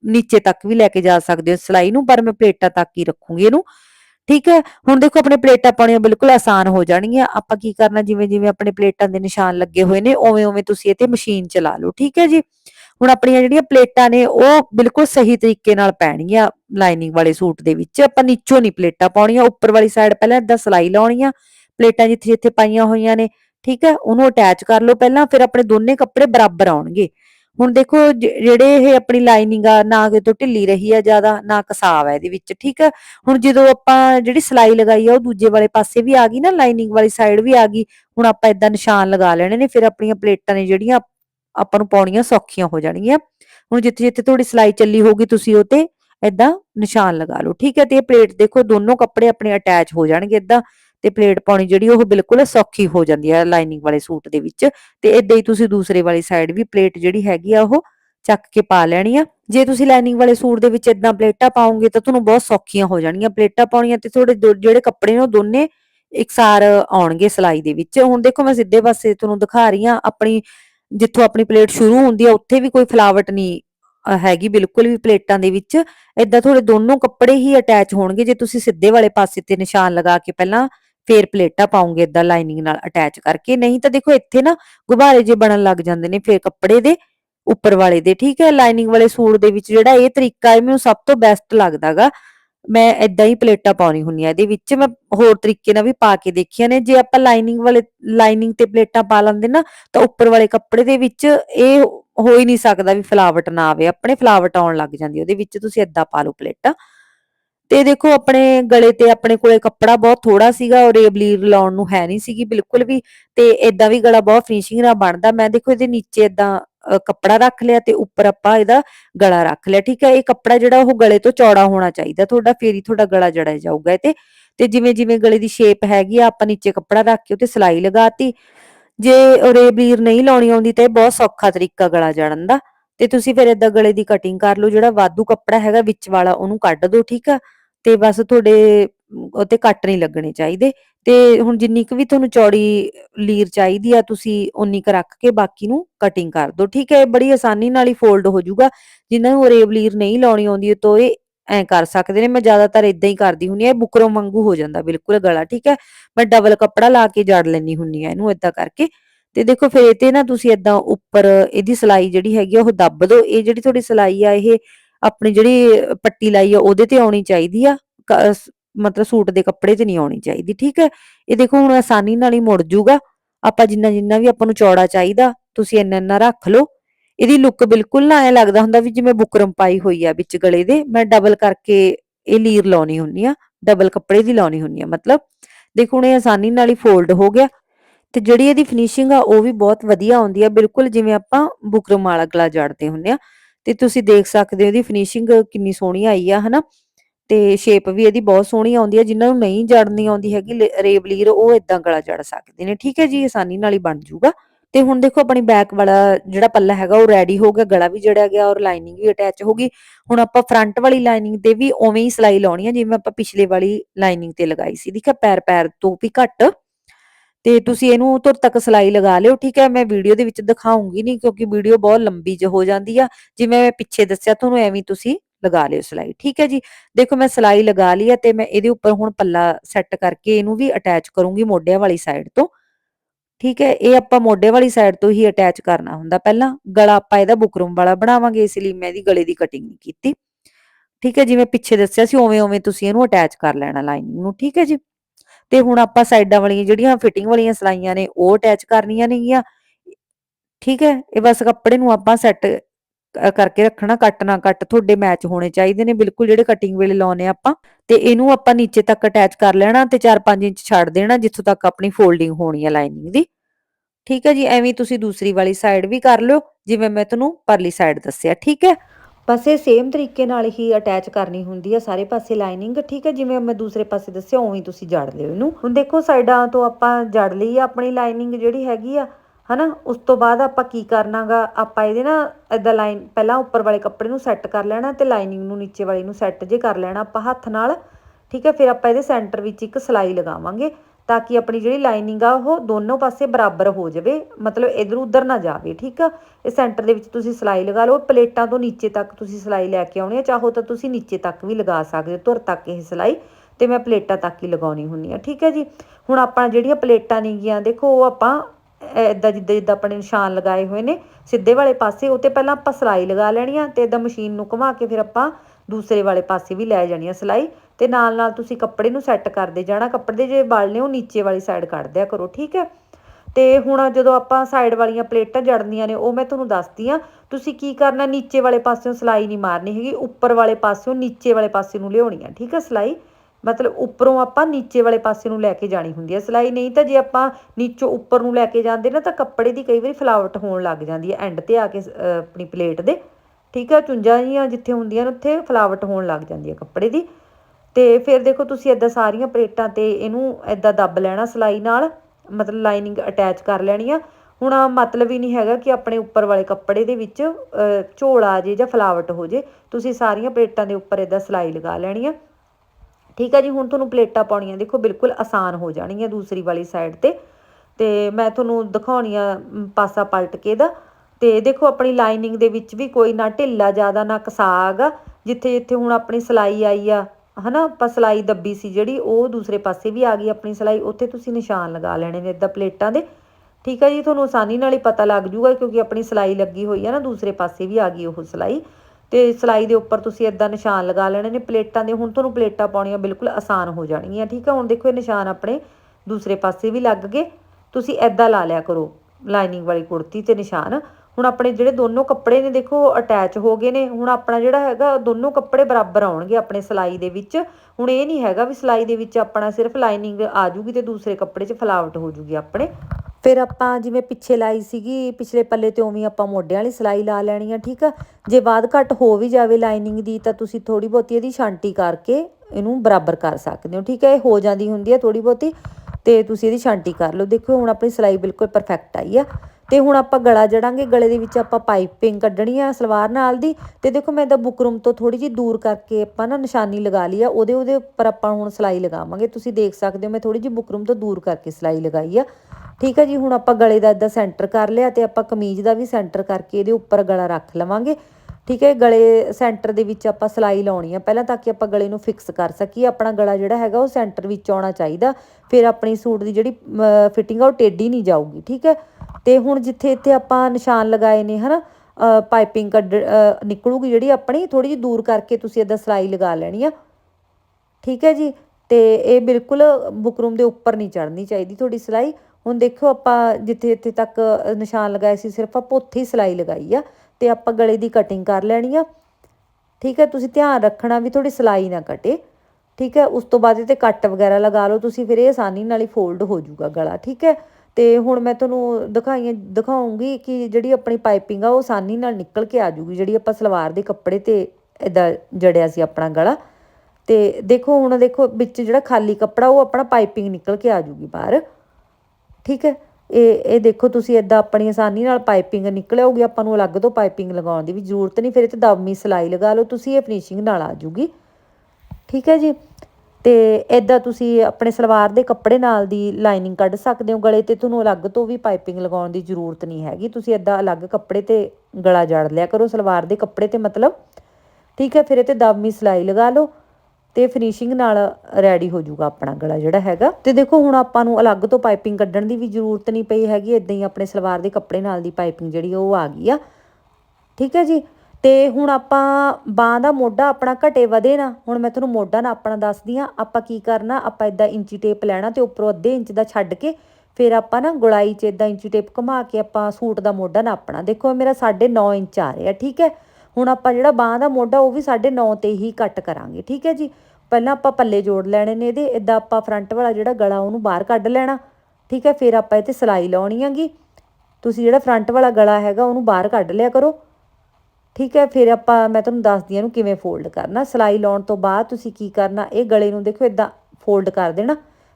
Speaker 1: ਨੀਚੇ ਤੱਕ ਵੀ ਲੈ ਕੇ ਜਾ ਸਕਦੇ ਹੋ ਸਲਾਈ ਨੂੰ, ਪਰ ਮੈਂ ਪਲੇਟਾਂ ਤੱਕ ਹੀ ਰੱਖੂੰਗੀ ਇਹਨੂੰ। ਠੀਕ ਹੈ? ਹੁਣ ਦੇਖੋ, ਆਪਣੇ ਪਲੇਟਾਂ ਪਾਉਣੀਆਂ ਬਿਲਕੁਲ ਆਸਾਨ ਹੋ ਜਾਣਗੀਆਂ। ਆਪਾਂ ਕੀ ਕਰਨਾ? ਜਿਵੇਂ ਜਿਵੇਂ ਆਪਣੇ ਪਲੇਟਾਂ ਦੇ ਨਿਸ਼ਾਨ ਲੱਗੇ ਹੋਏ ਨੇ, ਉਵੇਂ ਉਵੇਂ ਤੁਸੀਂ ਇਹ ਤੇ ਮਸ਼ੀਨ ਚਲਾ ਲਓ। ਠੀਕ ਹੈ ਜੀ? ਹੁਣ ਆਪਣੀਆਂ ਜਿਹੜੀਆਂ ਪਲੇਟਾਂ ਨੇ, ਉਹ ਬਿਲਕੁਲ ਸਹੀ ਤਰੀਕੇ ਨਾਲ ਪੈਣਗੀਆਂ ਲਾਈਨਿੰਗ ਵਾਲੇ ਸੂਟ ਦੇ ਵਿੱਚ। ਆਪਾਂ ਨੀਚੋਂ ਨਹੀਂ ਪਲੇਟਾਂ ਪਾਉਣੀਆਂ, ਉੱਪਰ ਵਾਲੀ ਸਾਈਡ ਪਹਿਲਾਂ ਇਦਾਂ ਸਲਾਈ ਲਾਉਣੀਆਂ। ਪਲੇਟਾਂ ਜਿੱਥੇ ਜਿੱਥੇ ਪਾਈਆਂ ਹੋਈਆਂ ਨੇ, ਠੀਕ ਹੈ? ਉਹਨੂੰ ਅਟੈਚ ਕਰ ਲਓ ਪਹਿਲਾਂ, ਫਿਰ ਆਪਣੇ ਦੋਨੇ ਕੱਪੜੇ ਬਰਾਬਰ ਆਉਣਗੇ। ਹੁਣ ਦੇਖੋ ਜਿਹੜੇ ਇਹ ਆਪਣੀ ਲਾਈਨਿੰਗ ਆ, ਨਾ ਕਿਤੋਂ ਢਿੱਲੀ ਰਹੀ ਆ ਜ਼ਿਆਦਾ, ਨਾ ਕਸਾਵ ਹੈ ਇਹਦੇ ਵਿੱਚ, ਠੀਕ ਹੈ ਹੁਣ ਜਦੋਂ ਆਪਾਂ ਜਿਹੜੀ ਸਲਾਈ ਲਗਾਈ ਆ, ਉਹ ਦੂਜੇ ਵਾਲੇ ਪਾਸੇ ਵੀ ਆ ਗਈ ਨਾ ਲਾਈਨਿੰਗ ਵਾਲੀ ਸਾਈਡ ਵੀ ਆ ਗਈ, ਹੁਣ ਆਪਾਂ ਇਦਾਂ ਨਿਸ਼ਾਨ ਲਗਾ ਲੈਣੇ ਨੇ, ਫਿਰ ਆਪਣੀਆਂ ਪਲੇਟਾਂ ਨੇ ਜਿਹੜੀਆਂ ਆਪਾਂ ਨੂੰ ਪਾਉਣੀਆਂ ਸੌਖੀਆਂ ਹੋ ਜਾਣਗੀਆਂ। ਹੁਣ ਜਿੱਥੇ ਜਿੱਥੇ ਤੁਹਾਡੀ ਸਲਾਈ ਚੱਲੀ ਹੋਊਗੀ ਤੁਸੀਂ ਉਹ ਤੇ ਇਦਾਂ ਨਿਸ਼ਾਨ ਲਗਾ ਲਓ, ਠੀਕ ਹੈ ਤੇ ਇਹ ਪਲੇਟ ਦੇਖੋ, ਦੋਨੋਂ ਕੱਪੜੇ ਆਪਣੇ ਅਟੈਚ ਹੋ ਜਾਣਗੇ ਇਦਾਂ ਤੇ ਪਲੇਟ ਪਾਉਣੀ ਜਿਹੜੀ ਉਹ ਬਿਲਕੁਲ ਸੌਖੀ ਹੋ ਜਾਂਦੀ ਹੈ ਲਾਈਨਿੰਗ ਵਾਲੇ ਸੂਟ ਦੇ ਵਿੱਚ। ਤੇ ਇਦਾਂ ਹੀ ਤੁਸੀਂ ਦੂਸਰੇ ਵਾਲੀ ਸਾਈਡ ਵੀ ਪਲੇਟ ਜਿਹੜੀ ਹੈਗੀ ਆ ਉਹ ਚੱਕ ਕੇ ਪਾ ਲੈਣੀ ਆ। ਜੇ ਤੁਸੀਂ ਲਾਈਨਿੰਗ ਵਾਲੇ ਸੂਟ ਦੇ ਵਿੱਚ ਇਦਾਂ ਪਲੇਟਾਂ ਪਾਉਂਗੇ ਤਾਂ ਤੁਹਾਨੂੰ ਬਹੁਤ ਸੌਖੀਆਂ ਹੋ ਜਾਣਗੀਆਂ। ਪਲੇਟਾਂ ਪਾਉਣੀਆਂ ਤੇ ਤੁਹਾਡੇ ਜਿਹੜੇ ਕੱਪੜੇ ਨੇ ਉਹ ਦੋਨੇ ਇਕਸਾਰ ਆਉਣਗੇ ਸਲਾਈ ਦੇ ਵਿੱਚ। ਹੁਣ ਦੇਖੋ ਮੈਂ ਸਿੱਧੇ ਪਾਸੇ ਤੁਹਾਨੂੰ ਦਿਖਾ ਰਹੀ ਆ ਆਪਣੀ, ਜਿੱਥੋਂ ਆਪਣੀ ਪਲੇਟ ਸ਼ੁਰੂ ਹੁੰਦੀ ਆ, ਉੱਥੇ ਵੀ ਕੋਈ ਫਲਾਵਟ ਨਹੀਂ ਹੈਗੀ ਬਿਲਕੁਲ ਵੀ ਪਲੇਟਾਂ ਦੇ ਵਿੱਚ। ਇਦਾਂ ਤੁਹਾਡੇ ਦੋਨੋਂ ਕੱਪੜੇ ਹੀ ਅਟੈਚ ਹੋਣਗੇ। ਜੇ ਤੁਸੀਂ ਸਿੱਧੇ ਵਾਲੇ ਪਾਸੇ ਤੇ ਨਿਸ਼ਾਨ ਲਗਾ ਕੇ ਪਹਿਲਾਂ ਫੇਰ ਪਲੇਟਾਂ ਪਾਉਂਗੇ ਇਦਾਂ ਲਾਈਨਿੰਗ ਨਾਲ ਅਟੈਚ ਕਰਕੇ। ਨਹੀਂ ਤਾਂ ਦੇਖੋ ਇੱਥੇ ਨਾ ਗੁਬਾਰੇ ਜੇ ਬਣਨ ਲੱਗ ਜਾਂਦੇ ਨੇ ਫੇਰ ਕੱਪੜੇ ਦੇ ਉੱਪਰ ਵਾਲੇ ਦੇ, ਠੀਕ ਹੈ? ਲਾਈਨਿੰਗ ਵਾਲੇ ਸੂਟ ਦੇ ਵਿੱਚ ਜਿਹੜਾ ਇਹ ਤਰੀਕਾ ਹੈ ਮੈਨੂੰ ਸਭ ਤੋਂ ਬੈਸਟ ਲੱਗਦਾਗਾ। ਮੈਂ ਇਦਾਂ ਹੀ ਪਲੇਟਾਂ ਪਾਉਣੀ ਹੁੰਦੀਆਂ ਇਹਦੇ ਵਿੱਚ ਮੈਂ ਹੋਰ ਤਰੀਕੇ ਨਾਲ ਵੀ ਪਾ ਕੇ ਦੇਖਿਆ ਨੇ। ਜੇ ਆਪਾਂ ਲਾਈਨਿੰਗ ਵਾਲੇ ਲਾਈਨਿੰਗ ਤੇ ਪਲੇਟਾਂ ਪਾ ਲੈਂਦੇ ਨਾ, ਤਾਂ ਉੱਪਰ ਵਾਲੇ ਕੱਪੜੇ ਦੇ ਵਿੱਚ ਇਹ ਹੋ ਹੀ ਨਹੀਂ ਸਕਦਾ ਵੀ ਫਲਾਵਟ ਨਾ ਆਵੇ। ਆਪਣੇ ਫਲਾਵਟ ਆਉਣ ਲੱਗ ਜਾਂਦੀ ਉਹਦੇ ਵਿੱਚ ਤੁਸੀਂ ਇਦਾਂ ਪਾ ਲਓ ਪਲੇਟਾਂ। ਤੇ ਦੇਖੋ ਆਪਣੇ ਗਲੇ ਤੇ ਆਪਣੇ ਕੋਲੇ ਕੱਪੜਾ ਬਹੁਤ ਥੋੜਾ ਸੀਗਾ ਔਰ ਰੇਬਲੀਰ ਲਾਉਣ ਨੂੰ ਹੈ ਨਹੀਂ ਸੀਗੀ ਬਿਲਕੁਲ ਵੀ, ਤੇ ਇਦਾਂ ਵੀ ਗਲਾ ਬਹੁਤ ਫਿਨਿਸ਼ਿੰਗ ਨਾਲ ਬਣਦਾ। ਮੈਂ ਦੇਖੋ ਇਹਦੇ ਨੀਚੇ ਇਦਾਂ ਕੱਪੜਾ ਰੱਖ ਲਿਆ ਤੇ ਉੱਪਰ ਆਪਾਂ ਇਹਦਾ ਗਲਾ ਰੱਖ ਲਿਆ, ਠੀਕ ਹੈ? ਇਹ ਕੱਪੜਾ ਜਿਹੜਾ ਉਹ ਗਲੇ ਤੋਂ ਚੌੜਾ ਹੋਣਾ ਚਾਹੀਦਾ ਤੁਹਾਡਾ, ਫੇਰ ਹੀ ਤੁਹਾਡਾ ਗਲਾ ਜੜਿਆ ਜਾਊਗਾ ਇਹ ਤੇ। ਤੇ ਜਿਵੇਂ ਜਿਵੇਂ ਗਲੇ ਦੀ ਸ਼ੇਪ ਹੈਗੀ ਆ, ਆਪਾਂ ਨੀਚੇ ਕੱਪੜਾ ਰੱਖ ਕੇ ਉੱਤੇ ਸਲਾਈ ਲਗਾਤੀ। ਜੇ ਰੇਬਲੀਰ ਨਹੀਂ ਲਾਉਣੀ ਆਉਂਦੀ ਤਾਂ ਇਹ ਬਹੁਤ ਸੌਖਾ ਤਰੀਕਾ ਗਲਾ ਜੜਨ ਦਾ। ਤੇ ਤੁਸੀਂ ਫਿਰ ਇਦਾਂ ਗਲੇ ਦੀ ਕਟਿੰਗ ਕਰ ਲਓ, ਜਿਹੜਾ ਵਾਧੂ ਕੱਪੜਾ ਹੈਗਾ ਵਿੱਚ ਵਾਲਾ ਉਹਨੂੰ ਕੱਢ ਦਿਓ ਠੀਕ ਆ? ਤੇ ਬਸ ਤੁਹਾਡੇ ਉਤੇ ਕੱਟ ਨਹੀਂ ਲੱਗਣੇ ਚਾਹੀਦੇ। ਤੇ ਹੁਣ ਜਿੰਨੀ ਕੁ ਵੀ ਤੁਹਾਨੂੰ ਚੌੜੀ ਲੀਰ ਚਾਹੀਦੀ ਆ, ਤੁਸੀਂ ਉਨੀ ਕੁ ਰੱਖ ਕੇ ਬਾਕੀ ਨੂੰ ਕਟਿੰਗ ਕਰ ਦਿਓ। ਠੀਕ ਹੈ ਬੜੀ ਆਸਾਨੀ ਨਾਲ ਹੀ ਫੋਲਡ ਹੋ ਜਾਊਗਾ। ਜਿਨ੍ਹਾਂ ਨੂੰ ਰੇਬ ਲੀਰ ਨਹੀਂ ਲਾਉਣੀ ਆਉਂਦੀ ਤਾਂ ਇਹ ਐ ਕਰ ਸਕਦੇ ਨੇ। ਮੈਂ ਜ਼ਿਆਦਾਤਰ ਇਦਾਂ ਹੀ ਕਰਦੀ ਹੁੰਨੀ ਆ ਇਹ ਬੁਕਰਮ ਵਾਂਗੂ ਹੋ ਜਾਂਦਾ ਬਿਲਕੁਲ ਗਲਾ, ਠੀਕ ਹੈ। ਮੈਂ ਡਬਲ ਕੱਪੜਾ ਲਾ ਕੇ ਜੜ ਲੈਣੀ ਹੁੰਨੀ ਆ ਇਹਨੂੰ ਇਦਾਂ ਕਰਕੇ। ਤੇ ਦੇਖੋ, ਫਿਰ ਤੇ ਨਾ ਤੁਸੀਂ ਇਦਾਂ ਉੱਪਰ ਇਹਦੀ ਸਲਾਈ ਜਿਹੜੀ ਹੈਗੀ ਉਹ ਦੱਬ ਦਿਓ। ਇਹ ਜਿਹੜੀ ਤੁਹਾਡੀ ਸਲਾਈ ਆ, ਇਹ ਆਪਣੀ ਜਿਹੜੀ ਪੱਟੀ ਲਾਈ ਆ, ਉਹਦੇ ਤੇ ਆਉਣੀ ਚਾਹੀਦੀ ਆ ਮਤਲਬ ਸੂਟ ਦੇ ਕੱਪੜੇ ਤੇ ਨਹੀਂ ਆਉਣੀ ਚਾਹੀਦੀ, ਠੀਕ ਹੈ? ਇਹ ਦੇਖੋ, ਹੁਣ ਆਸਾਨੀ ਨਾਲ ਹੀ ਮੁੜ ਜੂਗਾ। ਆਪਾਂ ਜਿੰਨਾ ਜਿੰਨਾ ਵੀ ਆਪਾਂ ਨੂੰ ਚੌੜਾ ਚਾਹੀਦਾ, ਤੁਸੀਂ ਇੰਨਾ ਇੰਨਾ ਰੱਖ ਲਓ। ਇਹਦੀ ਲੁੱਕ ਬਿਲਕੁਲ ਨਾ ਐ ਲੱਗਦਾ ਹੁੰਦਾ ਵੀ ਜਿਵੇਂ ਬੁਕਰਮ ਪਾਈ ਹੋਈ ਆ ਵਿੱਚ ਗਲੇ ਦੇ। ਮੈਂ ਡਬਲ ਕਰਕੇ ਇਹ ਲੀਰ ਲਾਉਣੀ ਹੁੰਨੀ ਆ ਡਬਲ ਕੱਪੜੇ ਦੀ ਲਾਉਣੀ ਹੁੰਨੀ ਆ, ਮਤਲਬ। ਦੇਖੋ, ਹੁਣ ਇਹ ਆਸਾਨੀ ਨਾਲ ਹੀ ਫੋਲਡ ਹੋ ਗਿਆ। ਤੇ ਜਿਹੜੀ ਇਹਦੀ ਫਿਨਿਸ਼ਿੰਗ ਆ, ਉਹ ਵੀ ਬਹੁਤ ਵਧੀਆ ਆਉਂਦੀ ਆ। ਬਿਲਕੁਲ ਜਿਵੇਂ ਆਪਾਂ ਬੁਕਰਮ ਵਾਲਾ ਗਲਾ ਜੜਦੇ ਹੁੰਨੇ ਆ। ਤੇ ਤੁਸੀਂ ਦੇਖ ਸਕਦੇ ਹੋ ਇਹਦੀ ਫਿਨਿਸ਼ਿੰਗ ਕਿੰਨੀ ਸੋਹਣੀ ਆਈ ਆ, ਹਨਾ? ਤੇ ਸ਼ੇਪ ਵੀ ਇਹਦੀ ਬਹੁਤ ਸੋਹਣੀ ਆਉਂਦੀ ਹੈ ਜਿਨ੍ਹਾਂ ਨੂੰ ਨਹੀਂ ਜੜਨੀ ਆਉਂਦੀ ਹੈਗੀ ਰੇਬਲੀਰ ਉਹ ਇਦਾਂ ਗਲਾ ਜੜ ਸਕਦੇ ਨੇ, ਠੀਕ ਹੈ ਜੀ? ਆਸਾਨੀ ਨਾਲ ਹੀ ਬਣ ਜਾਊਗਾ ਤੇ ਹੁਣ ਦੇਖੋ ਆਪਣੀ ਬੈਕ ਵਾਲਾ ਜਿਹੜਾ ਪੱਲਾ ਹੈਗਾ, ਉਹ ਰੈਡੀ ਹੋ ਗਿਆ, ਗਲਾ ਵੀ ਜੜਿਆ ਗਿਆ, ਔਰ ਲਾਈਨਿੰਗ ਵੀ ਅਟੈਚ ਹੋ ਗਈ। ਹੁਣ ਆਪਾਂ ਫਰੰਟ ਵਾਲੀ ਲਾਈਨਿੰਗ ਤੇ ਵੀ ਉਵੇਂ ਹੀ ਸਲਾਈ ਲਾਉਣੀ ਹੈ ਜਿਵੇਂ ਆਪਾਂ ਪਿਛਲੇ ਵਾਲੀ ਲਾਈਨਿੰਗ ਤੇ ਲਗਾਈ ਸੀ ਦੇਖਿਆ ਪੈਰ ਪੈਰ ਤੋਂ ਵੀ ਘੱਟ। ਤੇ ਤੁਸੀਂ ਇਹਨੂੰ ਤੁਰ ਤੱਕ ਸਲਾਈ ਲਗਾ ਲਿਓ, ਠੀਕ ਹੈ? ਮੈਂ ਵੀਡੀਓ ਦੇ ਵਿੱਚ ਦਿਖਾਉਂਗੀ ਨਹੀਂ ਕਿਉਂਕਿ ਵੀਡੀਓ ਬਹੁਤ ਲੰਬੀ ਜ ਹੋ ਜਾਂਦੀ ਆ ਜਿਵੇਂ ਮੈਂ ਪਿੱਛੇ ਦੱਸਿਆ ਤੁਹਾਨੂੰ ਐਵੇਂ ਤੁਸੀਂ ਲਗਾ ਲਿਓ ਸਿਲਾਈ, ਠੀਕ ਹੈ ਜੀ? ਦੇਖੋ, ਮੈਂ ਸਿਲਾਈ ਲਗਾ ਲਈ ਹੈ ਤੇ ਮੈਂ ਇਹਦੇ ਉੱਪਰ ਹੁਣ ਪੱਲਾ ਸੈੱਟ ਕਰਕੇ ਇਹਨੂੰ ਵੀ ਅਟੈਚ ਕਰੂੰਗੀ ਮੋਢਿਆਂ ਵਾਲੀ ਸਾਈਡ ਤੋਂ, ਠੀਕ ਹੈ? ਇਹ ਆਪਾਂ ਮੋਢੇ ਵਾਲੀ ਸਾਈਡ ਤੋਂ ਹੀ ਅਟੈਚ ਕਰਨਾ ਹੁੰਦਾ ਪਹਿਲਾਂ, ਗਲਾ ਆਪਾਂ ਇਹਦਾ ਬੁਕਰਮ ਵਾਲਾ ਬਣਾਵਾਂਗੇ, ਇਸ ਲਈ ਮੈਂ ਇਹਦੀ ਗਲੇ ਦੀ ਕਟਿੰਗ ਨਹੀਂ ਕੀਤੀ, ਠੀਕ ਹੈ? ਜਿਵੇਂ ਪਿੱਛੇ ਦੱਸਿਆ ਸੀ ਉਵੇਂ ਉਵੇਂ ਤੁਸੀਂ ਇਹਨੂੰ ਅਟੈਚ ਕਰ ਲੈਣਾ ਲਾਈਨਿੰਗ ਨੂੰ, ਠੀਕ ਹੈ ਜੀ? ਤੇ ਹੁਣ ਆਪਾਂ ਸਾਈਡਾਂ ਵਾਲੀਆਂ ਜਿਹੜੀਆਂ ਫਿਟਿੰਗ ਵਾਲੀਆਂ ਸਲਾਈਆਂ ਨੇ, ਉਹ ਅਟੈਚ ਕਰਨੀਆਂ ਨੇਗੀਆਂ। ਠੀਕ ਹੈ, ਇਹ ਬਸ ਕੱਪੜੇ ਨੂੰ ਆਪਾਂ ਸੈੱਟ ਕਰਕੇ ਰੱਖਣਾ, ਕੱਟ ਨਾ ਕੱਟ ਤੁਹਾਡੇ ਮੈਚ ਹੋਣੇ ਚਾਹੀਦੇ ਨੇ, ਬਿਲਕੁਲ ਜਿਹੜੇ ਕਟਿੰਗ ਵੇਲੇ ਲਾਉਨੇ ਆਪਾਂ। ਤੇ ਇਹਨੂੰ ਆਪਾਂ ਨੀਚੇ ਤੱਕ ਅਟੈਚ ਕਰ ਲੈਣਾ ਤੇ 4-5 ਇੰਚ ਛੱਡ ਦੇਣਾ, ਜਿੱਥੋਂ ਤੱਕ ਆਪਣੀ ਫੋਲਡਿੰਗ ਹੋਣੀ ਹੈ ਲਾਈਨਿੰਗ ਦੀ। ਠੀਕ ਹੈ ਜੀ, ਐਵੇਂ ਤੁਸੀਂ ਦੂਸਰੀ ਵਾਲੀ ਸਾਈਡ ਵੀ ਕਰ ਲਿਓ, ਜਿਵੇਂ ਮੈਂ ਤੁਹਾਨੂੰ ਪਰਲੀ ਸਾਈਡ ਦੱਸਿਆ। ਠੀਕ ਹੈ। ਬਸ ਸੇਮ ਤਰੀਕੇ ਨਾਲ ਹੀ ਅਟੈਚ ਕਰਨੀ ਹੁੰਦੀ ਹੈ ਸਾਰੇ ਪਾਸੇ ਲਾਈਨਿੰਗ ਠੀਕ ਹੈ ਜਿਵੇਂ ਮੈਂ ਦੂਸਰੇ ਪਾਸੇ ਦੱਸਿਆ, ਉਵੇਂ ਤੁਸੀਂ ਜੜ ਲਿਓ ਇਹਨੂੰ। ਹੁਣ ਦੇਖੋ, ਸਾਈਡਾਂ ਤੋਂ ਆਪਾਂ ਜੜ ਲਈ ਆ ਆਪਣੀ ਲਾਈਨਿੰਗ ਜਿਹੜੀ ਹੈਗੀ ਆ, ਹਨਾ? ਉਸ ਤੋਂ ਬਾਅਦ ਆਪਾਂ ਕੀ ਕਰਨਾਗਾ? ਆਪਾਂ ਇਹਦੇ ਨਾ ਇਦਾਂ ਲਾਈਨ ਪਹਿਲਾਂ ਉੱਪਰ ਵਾਲੇ ਕੱਪੜੇ ਨੂੰ ਸੈੱਟ ਕਰ ਲੈਣਾ ਤੇ ਲਾਈਨਿੰਗ ਨੂੰ ਨੀਚੇ ਵਾਲੀ ਨੂੰ ਸੈੱਟ ਜੇ ਕਰ ਲੈਣਾ ਆਪਾਂ ਹੱਥ ਨਾਲ, ਠੀਕ ਹੈ ਫਿਰ ਆਪਾਂ ਇਹਦੇ ਸੈਂਟਰ ਵਿੱਚ ਇੱਕ ਸਲਾਈ ਲਗਾਵਾਂਗੇ। ਤਾਂ ਕਿ ਆਪਣੀ ਜਿਹੜੀ ਲਾਈਨਿੰਗ ਆ, ਉਹ ਦੋਨੋਂ ਪਾਸੇ ਬਰਾਬਰ ਹੋ ਜਾਵੇ। ਮਤਲਬ ਇਧਰ ਉਧਰ ਨਾ ਜਾਵੇ, ਠੀਕ ਆ? ਇਹ ਸੈਂਟਰ ਦੇ ਵਿੱਚ ਤੁਸੀਂ ਸਲਾਈ ਲਗਾ ਲਓ। ਪਲੇਟਾਂ ਤੋਂ ਨੀਚੇ ਤੱਕ ਤੁਸੀਂ ਸਲਾਈ ਲੈ ਕੇ ਆਉਣੀ ਆ, ਚਾਹੋ ਤਾਂ ਤੁਸੀਂ ਨੀਚੇ ਤੱਕ ਵੀ ਲਗਾ ਸਕਦੇ ਹੋ, ਧੁਰ ਤੱਕ ਇਹ ਸਲਾਈ। ਤੇ ਮੈਂ ਪਲੇਟਾਂ ਤੱਕ ਹੀ ਲਗਾਉਣੀ ਹੁੰਦੀ ਆ, ਠੀਕ ਹੈ ਜੀ? ਹੁਣ ਆਪਾਂ ਜਿਹੜੀਆਂ ਪਲੇਟਾਂ ਨੇਗੀਆਂ, ਦੇਖੋ, ਉਹ ਆਪਾਂ ਇਦਾਂ ਜਿੱਦਾਂ ਜਿੱਦਾਂ ਆਪਣੇ ਨਿਸ਼ਾਨ ਲਗਾਏ ਹੋਏ ਨੇ, ਸਿੱਧੇ ਵਾਲੇ ਪਾਸੇ, ਉਹ ਤੇ ਪਹਿਲਾਂ ਆਪਾਂ ਸਿਲਾਈ ਲਗਾ ਲੈਣੀ ਆ ਤੇ ਇਦਾਂ ਮਸ਼ੀਨ ਨੂੰ ਘੁਮਾ ਕੇ ਫਿਰ ਆਪਾਂ ਦੂਸਰੇ ਵਾਲੇ ਪਾਸੇ ਵੀ ਲੈ ਜਾਣੀ ਆ ਸਿਲਾਈ। ਤੇ ਨਾਲ ਨਾਲ ਤੁਸੀਂ ਕੱਪੜੇ ਨੂੰ ਸੈੱਟ ਕਰਦੇ, ਜਾਣਾ ਕੱਪੜੇ ਦੇ ਜਿਹੜੇ ਬਲ ਨੇ ਉਹ ਨੀਚੇ ਵਾਲੀ ਸਾਈਡ ਕੱਢ ਦਿਆ ਕਰੋ, ਠੀਕ ਹੈ? ਤੇ ਹੁਣ ਜਦੋਂ ਆਪਾਂ ਸਾਈਡ ਵਾਲੀਆਂ ਪਲੇਟਾਂ ਜੜਨੀਆਂ ਨੇ, ਉਹ ਮੈਂ ਤੁਹਾਨੂੰ ਦੱਸਦੀ ਆ ਤੁਸੀਂ ਕੀ ਕਰਨਾ, ਨੀਚੇ ਵਾਲੇ ਪਾਸਿਓਂ ਸਲਾਈ ਨਹੀਂ ਮਾਰਨੀ ਹੈਗੀ, ਉੱਪਰ ਵਾਲੇ ਪਾਸਿਓਂ ਨੀਚੇ ਵਾਲੇ ਪਾਸੇ ਨੂੰ ਲਿਆਉਣੀ ਆ, ਠੀਕ ਹੈ ਸਲਾਈ? ਮਤਲਬ ਉੱਪਰੋਂ ਆਪਾਂ ਨੀਚੇ ਵਾਲੇ ਪਾਸੇ ਨੂੰ ਲੈ ਕੇ ਜਾਣੀ ਹੁੰਦੀ ਹੈ ਸਲਾਈ, ਨਹੀਂ ਤਾਂ ਜੇ ਆਪਾਂ ਨੀਚੋਂ ਉੱਪਰ ਨੂੰ ਲੈ ਕੇ ਜਾਂਦੇ ਨਾ ਤਾਂ ਕੱਪੜੇ ਦੀ ਕਈ ਵਾਰੀ ਫਲਾਵਟ ਹੋਣ ਲੱਗ ਜਾਂਦੀ ਹੈ ਐਂਡ ਤੇ ਆ ਕੇ ਆਪਣੀ ਪਲੇਟ ਦੇ, ਠੀਕ ਹੈ? ਚੁੰਝਾਂ ਜੀਆਂ ਜਿੱਥੇ ਹੁੰਦੀਆਂ ਨੇ, ਉੱਥੇ ਫਲਾਵਟ ਹੋਣ ਲੱਗ ਜਾਂਦੀ ਹੈ ਕੱਪੜੇ ਦੀ। ਤੇ ਫਿਰ ਦੇਖੋ ਤੁਸੀਂ ਇਦਾਂ ਸਾਰੀਆਂ ਪਲੇਟਾਂ ਤੇ ਇਹਨੂੰ ਇਦਾਂ ਦੱਬ ਲੈਣਾ ਸਲਾਈ ਨਾਲ, ਮਤਲਬ ਲਾਈਨਿੰਗ ਅਟੈਚ ਕਰ ਲੈਣੀ ਆ। ਹੁਣ ਮਤਲਬ ਹੀ ਨਹੀਂ ਹੈਗਾ ਕਿ ਆਪਣੇ ਉੱਪਰ ਵਾਲੇ ਕੱਪੜੇ ਦੇ ਵਿੱਚ ਝੋਲ ਆ ਜੇ ਜਾਂ ਫਲਾਵਟ ਹੋ ਜੇ, ਤੁਸੀਂ ਸਾਰੀਆਂ ਪਲੇਟਾਂ ਦੇ ਉੱਪਰ ਇਦਾਂ ਸਲਾਈ ਲਗਾ ਲੈਣੀ ਆ। ਠੀਕ ਆ ਜੀ, ਹੁਣ ਤੁਹਾਨੂੰ ਪਲੇਟਾਂ ਪਾਉਣੀਆਂ ਦੇਖੋ ਬਿਲਕੁਲ ਆਸਾਨ ਹੋ ਜਾਣਗੀਆਂ ਦੂਸਰੀ ਵਾਲੀ ਸਾਈਡ ਤੇ। ਤੇ ਮੈਂ ਤੁਹਾਨੂੰ ਦਿਖਾਉਣੀ ਆ ਪਾਸਾ ਪਲਟ ਕੇ ਦਾ ਤੇ ਦੇਖੋ ਆਪਣੀ ਲਾਈਨਿੰਗ ਦੇ ਵਿੱਚ ਵੀ ਕੋਈ ਨਾ ਢਿੱਲਾ ਜ਼ਿਆਦਾ ਨਾ ਕਸਾਗ ਆ ਜਿੱਥੇ ਜਿੱਥੇ ਹੁਣ ਆਪਣੀ ਸਲਾਈ ਆਈ ਆ। ਹਨਾ, ਆਪਾਂ ਸਲਾਈ ਦੱਬੀ ਸੀ ਜਿਹੜੀ, ਉਹ ਦੂਸਰੇ ਪਾਸੇ ਵੀ ਆ ਗਈ ਆਪਣੀ ਸਲਾਈ, ਉੱਥੇ ਤੁਸੀਂ ਨਿਸ਼ਾਨ ਲਗਾ ਲੈਣੇ ਨੇ ਇਦਾਂ ਪਲੇਟਾਂ ਦੇ। ਠੀਕ ਹੈ ਜੀ, ਤੁਹਾਨੂੰ ਆਸਾਨੀ ਨਾਲ ਹੀ ਪਤਾ ਲੱਗ ਜੂਗਾ ਕਿਉਂਕਿ ਆਪਣੀ ਸਲਾਈ ਲੱਗੀ ਹੋਈ ਆ ਨਾ, ਦੂਸਰੇ ਪਾਸੇ ਵੀ ਆ ਗਈ ਉਹ ਸਲਾਈ। ਤੇ ਸਲਾਈ ਦੇ ਉੱਪਰ ਤੁਸੀਂ ਇਦਾਂ ਨਿਸ਼ਾਨ ਲਗਾ ਲੈਣੇ ਨੇ ਪਲੇਟਾਂ ਦੇ, ਹੁਣ ਤੁਹਾਨੂੰ ਪਲੇਟਾਂ ਪਾਉਣੀਆਂ ਬਿਲਕੁਲ ਆਸਾਨ ਹੋ ਜਾਣਗੀਆਂ। ਠੀਕ ਹੈ, ਹੁਣ ਦੇਖੋ ਇਹ ਨਿਸ਼ਾਨ ਆਪਣੇ ਦੂਸਰੇ ਪਾਸੇ ਵੀ ਲੱਗ ਗਏ। ਤੁਸੀਂ ਇਦਾਂ ਲਾ ਲਿਆ ਕਰੋ, ਲਾਈਨਿੰਗ ਵਾਲੀ ਕੁੜਤੀ ਤੇ ਨਿਸ਼ਾਨ। ਹੁਣ ਆਪਣੇ ਜਿਹੜੇ ਦੋਨੋਂ ਕੱਪੜੇ ਨੇ, ਦੇਖੋ ਅਟੈਚ ਹੋ ਗਏ ਨੇ। ਹੁਣ ਆਪਣਾ ਜਿਹੜਾ ਹੈਗਾ, ਦੋਨੋਂ ਕੱਪੜੇ ਬਰਾਬਰ ਆਉਣਗੇ ਆਪਣੇ ਸਲਾਈ ਦੇ ਵਿੱਚ। ਹੁਣ ਇਹ ਨਹੀਂ ਹੈਗਾ ਵੀ ਸਲਾਈ ਦੇ ਵਿੱਚ ਆਪਣਾ ਸਿਰਫ ਲਾਈਨਿੰਗ ਆ ਜੂਗੀ ਤੇ ਦੂਸਰੇ ਕੱਪੜੇ 'ਚ ਫਲਾਵਟ ਹੋ ਜੂਗੀ ਆਪਣੇ। ਫਿਰ ਆਪਾਂ ਜਿਵੇਂ ਪਿੱਛੇ ਲਾਈ ਸੀਗੀ, ਪਿਛਲੇ ਪੱਲੇ ਤੇ ਉਵੇਂ ਆਪਾਂ ਮੋਢਿਆਂ ਵਾਲੀ ਸਲਾਈ ਲਾ ਲੈਣੀ ਆ, ਠੀਕ ਆ? ਜੇ ਬਾਦ ਘੱਟ ਹੋ ਵੀ ਜਾਵੇ ਲਾਈਨਿੰਗ ਦੀ, ਤਾਂ ਤੁਸੀਂ ਥੋੜੀ ਬਹੁਤੀ ਇਹਦੀ ਛਾਂਟੀ ਕਰਕੇ ਇਹਨੂੰ ਬਰਾਬਰ ਕਰ ਸਕਦੇ ਹੋ, ਠੀਕ ਹੈ ਇਹ ਹੋ ਜਾਂਦੀ ਹੁੰਦੀ ਹੈ ਥੋੜੀ ਬਹੁਤੀ, ਤੇ ਤੁਸੀਂ ਇਹਦੀ ਛਾਂਟੀ ਕਰ ਲਓ। ਦੇਖੋ, ਹੁਣ ਆਪਣੀ ਸਲਾਈ ਬਿਲਕੁਲ ਪਰਫੈਕਟ ਆਈ ਆ। ਤੇ ਹੁਣ ਆਪਾਂ ਗਲਾ ਜੜਾਂਗੇ, ਗਲੇ ਦੇ ਵਿੱਚ ਆਪਾਂ ਪਾਈਪਿੰਗ ਕੱਢਣੀ ਆ ਸਲਵਾਰ ਨਾਲ ਦੀ। ਤੇ ਦੇਖੋ ਮੈਂ ਇਹਦਾ ਬੁਕਰਮ ਤੋਂ ਥੋੜੀ ਜਿਹੀ ਦੂਰ ਕਰਕੇ ਆਪਾਂ ਨਾ ਨਿਸ਼ਾਨੀ ਲਗਾ ਲਈ ਆ, ਉਹਦੇ ਉਹਦੇ ਉੱਪਰ ਆਪਾਂ ਹੁਣ ਸਲਾਈ ਲਗਾਵਾਂਗੇ। ਤੁਸੀਂ ਦੇਖ ਸਕਦੇ ਹੋ ਮੈਂ ਥੋੜੀ ਜਿਹੀ ਬੁਕਰਮ ਤੋਂ ਦੂਰ ਕਰਕੇ ਸਲਾਈ ਲਗਾਈ ਆ। ਠੀਕ ਹੈ ਜੀ, ਹੁਣ ਆਪਾਂ ਗਲੇ ਦਾ ਇਦਾਂ ਸੈਂਟਰ ਕਰ ਲਿਆ ਤੇ ਆਪਾਂ ਕਮੀਜ਼ ਦਾ ਵੀ ਸੈਂਟਰ ਕਰਕੇ ਇਹਦੇ ਉੱਪਰ ਗਲਾ ਰੱਖ ਲਵਾਂਗੇ। ਠੀਕ ਹੈ, ਗਲੇ ਸੈਂਟਰ ਦੇ ਵਿੱਚ ਆਪਾਂ ਸਲਾਈ ਲਾਉਣੀ ਆ। ਪਹਿਲਾਂ ਤਾਂ ਕਿ ਆਪਾਂ ਗਲੇ ਨੂੰ ਫਿਕਸ ਕਰ ਸਕੀਏ, ਆਪਣਾ ਗਲਾ ਜਿਹੜਾ ਹੈਗਾ ਉਹ ਸੈਂਟਰ ਵਿੱਚ ਆਉਣਾ ਚਾਹੀਦਾ। ਫਿਰ ਆਪਣੀ ਸੂਟ ਦੀ ਜਿਹੜੀ ਫਿਟਿੰਗ ਆ ਉਹ ਟੇਢੀ ਨਹੀਂ ਜਾਊਗੀ, ਠੀਕ ਹੈ। ਤੇ ਹੁਣ ਜਿੱਥੇ ਇੱਥੇ ਆਪਾਂ ਨਿਸ਼ਾਨ ਲਗਾਏ ਨੇ, ਹਨਾ ਪਾਈਪਿੰਗ ਕੱਢ ਨਿਕਲੂਗੀ ਜਿਹੜੀ ਆਪਣੀ ਥੋੜੀ ਜਿਹੀ ਦੂਰ ਕਰਕੇ ਤੁਸੀਂ ਇਦਾਂ ਸਲਾਈ ਲਗਾ ਲੈਣੀ ਆ। ਠੀਕ ਹੈ ਜੀ? ਤੇ ਇਹ ਬਿਲਕੁਲ ਬੁਕਰਮ ਦੇ ਉੱਪਰ ਨਹੀਂ ਚੜਨੀ ਚਾਹੀਦੀ ਤੁਹਾਡੀ ਸਲਾਈ। ਹੁਣ ਦੇਖੋ ਆਪਾਂ ਜਿੱਥੇ ਇੱਥੇ ਤੱਕ ਨਿਸ਼ਾਨ ਲਗਾਏ ਸੀ, ਸਿਰਫ ਆਪਾਂ ਉੱਥੇ ਹੀ ਸਲਾਈ ਲਗਾਈ ਆ। ਤੇ ਆਪਾਂ ਗਲੇ ਦੀ ਕਟਿੰਗ ਕਰ ਲੈਣੀ ਆ। ਠੀਕ ਹੈ, ਤੁਸੀਂ ਧਿਆਨ ਰੱਖਣਾ ਵੀ ਥੋੜੀ ਸਲਾਈ ਨਾ ਕਟੇ। ਠੀਕ ਹੈ, ਉਸ ਤੋਂ ਬਾਅਦ ਇਹ ਤੇ ਕੱਟ ਵਗੈਰਾ ਲਗਾ ਲਓ, ਤੁਸੀਂ ਫਿਰ ਇਹ ਆਸਾਨੀ ਨਾਲ ਹੀ ਫੋਲਡ ਹੋ ਜਾਊਗਾ ਗਲਾ। ਠੀਕ ਹੈ, ਤੇ ਹੁਣ ਮੈਂ ਤੁਹਾਨੂੰ ਦਿਖਾਈਆਂ, ਦਿਖਾਉਂਗੀ ਕਿ ਜਿਹੜੀ ਆਪਣੀ ਪਾਈਪਿੰਗ ਆ, ਉਹ ਆਸਾਨੀ ਨਾਲ ਨਿਕਲ ਕੇ ਆ ਜੂਗੀ ਜਿਹੜੀ ਆਪਾਂ ਸਲਵਾਰ ਦੇ ਕੱਪੜੇ ਤੇ ਇਦਾਂ ਜੜਿਆ ਸੀ ਆਪਣਾ ਗਲਾ। ਤੇ ਦੇਖੋ, ਹੁਣ ਦੇਖੋ, ਵਿੱਚ ਜਿਹੜਾ ਖਾਲੀ ਕੱਪੜਾ, ਉਹ ਆਪਣਾ ਪਾਈਪਿੰਗ ਨਿਕਲ ਕੇ ਆ ਜੂਗੀ ਬਾਹਰ। ਠੀਕ ਹੈ ਇਹ ਇਹ ਦੇਖੋ ਤੁਸੀਂ ਇਦਾਂ ਆਪਣੀ ਆਸਾਨੀ ਨਾਲ ਪਾਈਪਿੰਗ ਨਿਕਲ ਆਊਗੀ ਆਪਾਂ ਨੂੰ ਅਲੱਗ ਤੋਂ ਪਾਈਪਿੰਗ ਲਗਾਉਣ ਦੀ ਵੀ ਜ਼ਰੂਰਤ ਨਹੀਂ, ਫਿਰ ਇਹ ਤੇ ਦਬਮੀ ਸਲਾਈ ਲਗਾ ਲਓ, ਤੁਸੀਂ ਇਹ ਫਿਨਿਸ਼ਿੰਗ ਨਾਲ ਆ ਜੂਗੀ। ਠੀਕ ਹੈ ਜੀ? ਤੇ ਇਦਾਂ ਤੁਸੀਂ ਆਪਣੇ ਸਲਵਾਰ ਦੇ ਕੱਪੜੇ ਨਾਲ ਦੀ ਲਾਈਨਿੰਗ ਕੱਢ ਸਕਦੇ ਹੋ, ਗਲੇ ਤੇ ਤੁਹਾਨੂੰ ਅਲੱਗ ਤੋਂ ਵੀ ਪਾਈਪਿੰਗ ਲਗਾਉਣ ਦੀ ਜ਼ਰੂਰਤ ਨਹੀਂ ਹੈਗੀ। ਤੁਸੀਂ ਇਦਾਂ ਅਲੱਗ ਕੱਪੜੇ ਤੇ ਗਲਾ ਜੜ ਲਿਆ ਕਰੋ, ਸਲਵਾਰ ਦੇ ਕੱਪੜੇ ਤੇ ਮਤਲਬ। ਠੀਕ ਹੈ, ਫਿਰ ਇਹ ਤੇ ਦਬਮੀ ਸਿਲਾਈ ਲਗਾ ਲਓ। ਤੇ ਫਿਨਿਸ਼ਿੰਗ ਨਾਲ ਰੈਡੀ ਹੋ ਜਾਊਗਾ ਆਪਣਾ ਗਲਾ ਜਿਹੜਾ ਹੈਗਾ। ਤੇ ਦੇਖੋ, ਹੁਣ ਆਪਾਂ ਨੂੰ ਅਲੱਗ ਤੋਂ ਪਾਈਪਿੰਗ ਕੱਢਣ ਦੀ ਵੀ ਜ਼ਰੂਰਤ ਨਹੀਂ ਪਈ ਹੈਗੀ। ਇਦਾਂ ਹੀ ਆਪਣੇ ਸਲਵਾਰ ਦੇ ਕੱਪੜੇ ਨਾਲ ਦੀ ਪਾਈਪਿੰਗ ਜਿਹੜੀ ਉਹ ਆ ਗਈ ਆ। ਠੀਕ ਹੈ ਜੀ? ਤੇ ਹੁਣ ਆਪਾਂ ਬਾਹ ਦਾ ਮੋਢਾ ਆਪਣਾ ਘਟੇ ਵਧੇ ਨਾ, ਹੁਣ ਮੈਂ ਤੁਹਾਨੂੰ ਮੋਢਾ ਨਾ ਆਪਣਾ ਦੱਸਦੀ ਆ ਆਪਾਂ ਕੀ ਕਰਨਾ, ਆਪਾਂ ਇਦਾਂ ਇੰਚੀ ਟੇਪ ਲੈਣਾ ਤੇ ਉੱਪਰੋਂ ਅੱਧੇ ਇੰਚ ਦਾ ਛੱਡ ਕੇ ਫਿਰ ਆਪਾਂ ਨਾ ਗੁਲਾਈ 'ਚ ਇਦਾਂ ਇੰਚੀ ਟੇਪ ਘੁਮਾ ਕੇ ਆਪਾਂ ਸੂਟ ਦਾ ਮੋਢਾ ਨਾਪਣਾ। ਦੇਖੋ, ਇਹ ਮੇਰਾ 9.5 ਇੰਚ ਆ ਰਿਹਾ, ਠੀਕ ਹੈ? ਹੁਣ ਆਪਾਂ ਜਿਹੜਾ ਬਾਹ ਦਾ ਮੋਢਾ ਉਹ ਵੀ 9.5 ਤੇ ਹੀ ਕੱਟ ਕਰਾਂਗੇ, ਠੀਕ ਹੈ ਜੀ? ਪਹਿਲਾਂ ਆਪਾਂ ਪੱਲੇ ਜੋੜ ਲੈਣੇ ਨੇ ਇਹਦੇ ਇਦਾਂ ਆਪਾਂ ਫਰੰਟ ਵਾਲਾ ਜਿਹੜਾ ਗਲਾ ਉਹਨੂੰ ਬਾਹਰ ਕੱਢ ਲੈਣਾ, ਠੀਕ ਹੈ? ਫਿਰ ਆਪਾਂ ਇਹ ਤੇ ਸਿਲਾਈ ਲਾਉਣੀ ਹੈਗੀ। ਤੁਸੀਂ ਜਿਹੜਾ ਫਰੰਟ ਵਾਲਾ ਗਲਾ ਹੈਗਾ ਉਹਨੂੰ ਬਾਹਰ ਕੱਢ ਲਿਆ ਕਰੋ, ਠੀਕ ਹੈ? ਫਿਰ ਆਪਾਂ, ਮੈਂ ਤੁਹਾਨੂੰ ਦੱਸਦੀ ਹਾਂ ਇਹਨੂੰ ਕਿਵੇਂ ਫੋਲਡ ਕਰਨਾ। ਸਿਲਾਈ ਲਾਉਣ ਤੋਂ ਬਾਅਦ ਤੁਸੀਂ ਕੀ ਕਰਨਾ, ਇਹ ਗਲੇ ਨੂੰ ਦੇਖੋ ਇਦਾਂ ਫੋਲਡ ਕਰ ਦੇਣਾ।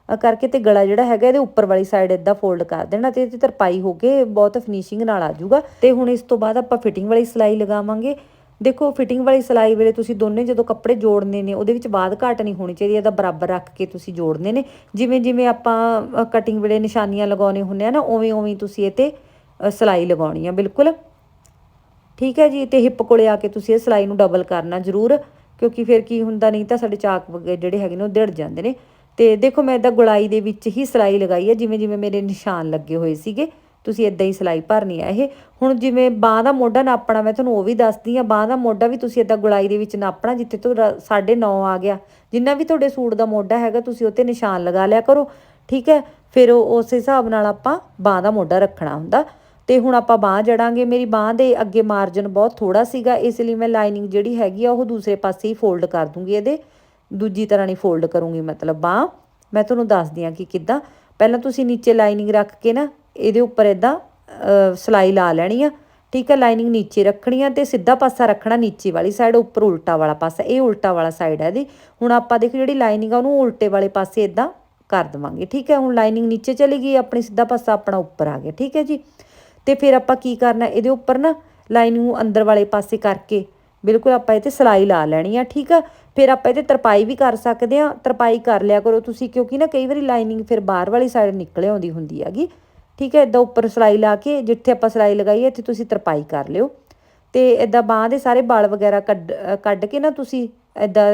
Speaker 1: ਕਰਕੇ ਤੇ ਗਲਾ ਜਿਹੜਾ ਹੈਗਾ ਇਹਦੇ ਉੱਪਰ ਵਾਲੀ ਸਾਈਡ ਇਦਾਂ ਫੋਲਡ ਕਰ ਦੇਣਾ ਤੇ ਇਹਦੀ ਤਰਪਾਈ ਹੋ ਕੇ ਬਹੁਤ ਫਿਨਿਸ਼ਿੰਗ ਨਾਲ ਆ ਜਾਊਗਾ। ਤੇ ਹੁਣ ਇਸ ਤੋਂ ਬਾਅਦ ਆਪਾਂ ਫਿਟਿੰਗ ਵਾਲੀ ਸਿਲਾਈ ਲਗਾਵਾਂਗੇ। ਦੇਖੋ ਫਿਟਿੰਗ ਵਾਲੀ ਸਿਲਾਈ ਵੇਲੇ ਤੁਸੀਂ ਦੋਨੇ ਜਦੋਂ ਕੱਪੜੇ ਜੋੜਨੇ ਨੇ, ਉਹਦੇ ਵਿੱਚ ਬਾਦ ਘਾਟ ਨਹੀਂ ਹੋਣੀ ਚਾਹੀਦੀ, ਇਹਦਾ ਬਰਾਬਰ ਰੱਖ ਕੇ ਤੁਸੀਂ ਜੋੜਨੇ ਨੇ। ਜਿਵੇਂ ਜਿਵੇਂ ਆਪਾਂ ਕਟਿੰਗ ਵੇਲੇ ਨਿਸ਼ਾਨੀਆਂ ਲਗਾਉਣੇ ਹੁੰਦੇ ਆ ਨਾ, ਉਵੇਂ ਉਵੇਂ ਤੁਸੀਂ ਇਹ ਤੇ ਸਿਲਾਈ ਲਗਾਉਣੀ ਆ, ਬਿਲਕੁਲ। ਠੀਕ ਹੈ ਜੀ, ਤੇ ਹਿੱਪ ਕੋਲੇ ਆ ਕੇ ਤੁਸੀਂ ਇਹ ਸਿਲਾਈ ਨੂੰ ਡਬਲ ਕਰਨਾ ਜ਼ਰੂਰ, ਕਿਉਂਕਿ ਫਿਰ ਕੀ ਹੁੰਦਾ, ਨਹੀਂ ਤਾਂ ਸਾਡੇ ਚਾਕ ਵਗੇ ਜਿਹੜੇ ਹੈਗੇ ਨੇ ਉਹ ਡਿੜ ਜਾਂਦੇ ਨੇ। ਤੇ ਦੇਖੋ ਮੈਂ ਇਦਾਂ ਗੁਲਾਈ ਦੇ ਵਿੱਚ ਹੀ ਸਿਲਾਈ ਲਗਾਈ ਹੈ, ਜਿਵੇਂ ਜਿਵੇਂ ਮੇਰੇ ਨਿਸ਼ਾਨ ਲੱਗੇ ਹੋਏ ਸੀਗੇ, ਤੁਸੀਂ ਇਦਾਂ ਹੀ ਸਿਲਾਈ ਭਰਨੀ ਆ ਇਹ। ਹੁਣ ਜਿਵੇਂ ਬਾਹ ਦਾ ਮੋਢਾ ਨਾਪਣਾ, ਮੈਂ ਤੁਹਾਨੂੰ ਉਹ ਵੀ ਦੱਸਦੀ ਆ ਬਾਹ ਦਾ ਮੋਢਾ ਵੀ ਤੁਸੀਂ ਇਦਾਂ ਗੁਲਾਈ ਦੇ ਵਿੱਚ ਨਾਪਣਾ, ਜਿੱਥੇ ਤੋਂ 9.5 ਆ ਗਿਆ। ਜਿੰਨਾ ਵੀ ਤੁਹਾਡੇ ਸੂਟ ਦਾ ਮੋਢਾ ਹੈਗਾ, ਤੁਸੀਂ ਉੱਤੇ ਨਿਸ਼ਾਨ ਲਗਾ ਲਿਆ ਕਰੋ, ਠੀਕ ਹੈ? ਫਿਰ ਉਹ ਉਸ ਹਿਸਾਬ ਨਾਲ ਆਪਾਂ ਬਾਹ ਦਾ ਮੋਢਾ ਰੱਖਣਾ ਹੁੰਦਾ। ਤੇ ਹੁਣ ਆਪਾਂ ਬਾਹ ਜੜਾਂਗੇ, ਮੇਰੀ ਬਾਹ ਦੇ ਅੱਗੇ ਮਾਰਜਨ ਬਹੁਤ ਥੋੜਾ ਸੀਗਾ, ਇਸ ਲਈ ਮੈਂ ਲਾਈਨਿੰਗ ਜਿਹੜੀ ਹੈਗੀ ਆ, ਉਹ ਦੂਸਰੇ ਪਾਸੇ ਹੀ ਫੋਲਡ ਕਰ ਦੂੰਗੀ ਇਹਦੇ। ਦੂਜੀ ਤਰ੍ਹਾਂ ਨਹੀਂ ਫੋਲਡ ਕਰੂੰਗੀ ਮਤਲਬ ਬਾਹ। ਮੈਂ ਤੁਹਾਨੂੰ ਦੱਸਦੀ ਆ ਕਿ ਕਿੱਦਾਂ। ਪਹਿਲਾਂ ਤੁਸੀਂ ਨੀਚੇ ਲਾਈਨਿੰਗ ਰੱਖ ਕੇ ਨਾ ਇਹਦੇ ਉੱਪਰ ਇਦਾਂ ਸਲਾਈ ਲਾ ਲੈਣੀ ਆ। ਠੀਕ ਹੈ ਲਾਈਨਿੰਗ ਨੀਚੇ ਰੱਖਣੀ ਆ ਤੇ ਸਿੱਧਾ ਪਾਸਾ ਰੱਖਣਾ ਨੀਚੇ ਵਾਲੀ ਸਾਈਡ ਉੱਪਰ ਉਲਟਾ ਵਾਲਾ ਪਾਸਾ। ਇਹ ਉਲਟਾ ਵਾਲਾ ਸਾਈਡ ਹੈ ਇਹਦੀ। ਹੁਣ ਆਪਾਂ ਦੇਖੋ ਜਿਹੜੀ ਲਾਈਨਿੰਗ ਆ ਉਹਨੂੰ ਉਲਟੇ ਵਾਲੇ ਪਾਸੇ ਇਦਾਂ ਕਰ ਦਵਾਂਗੇ। ਠੀਕ ਹੈ ਹੁਣ ਲਾਈਨਿੰਗ ਨੀਚੇ ਚਲੀ ਗਈ, ਆਪਣੀ ਸਿੱਧਾ ਪਾਸਾ ਆਪਣਾ ਉੱਪਰ ਆ ਗਿਆ। ਠੀਕ ਹੈ ਜੀ। ਤੇ ਫਿਰ ਆਪਾਂ ਕੀ ਕਰਨਾ, ਇਹਦੇ ਉੱਪਰ ਨਾ ਲਾਈਨਿੰਗ ਨੂੰ ਅੰਦਰ ਵਾਲੇ ਪਾਸੇ ਕਰਕੇ ਬਿਲਕੁਲ ਆਪਾਂ ਇਹ ਤੇ ਸਿਲਾਈ ਲਾ ਲੈਣੀ ਆ, ਠੀਕ ਆ? ਫਿਰ ਆਪਾਂ ਇਹਦੇ ਤਰਪਾਈ ਵੀ ਕਰ ਸਕਦੇ ਆ, ਤਰਪਾਈ ਕਰ ਲਿਆ ਕਰੋ ਤੁਸੀਂ, ਕਿਉਂਕਿ ਨਾ ਕਈ ਵਾਰੀ ਲਾਈਨਿੰਗ ਫਿਰ ਬਾਹਰ ਵਾਲੀ ਸਾਈਡ ਨਿਕਲ ਆਉਂਦੀ ਹੁੰਦੀ ਹੈਗੀ। ਠੀਕ ਹੈ ਇਦਾਂ ਉੱਪਰ ਸਿਲਾਈ ਲਾ ਕੇ, ਜਿੱਥੇ ਆਪਾਂ ਸਿਲਾਈ ਲਗਾਈ ਹੈ ਇੱਥੇ ਤੁਸੀਂ ਤਰਪਾਈ ਕਰ ਲਿਓ। ਤੇ ਇਦਾਂ ਬਾਹ ਦੇ ਸਾਰੇ ਵਾਲ ਵਗੈਰਾ ਕੱਢ ਕੱਢ ਕੇ ਨਾ ਤੁਸੀਂ ਇਦਾਂ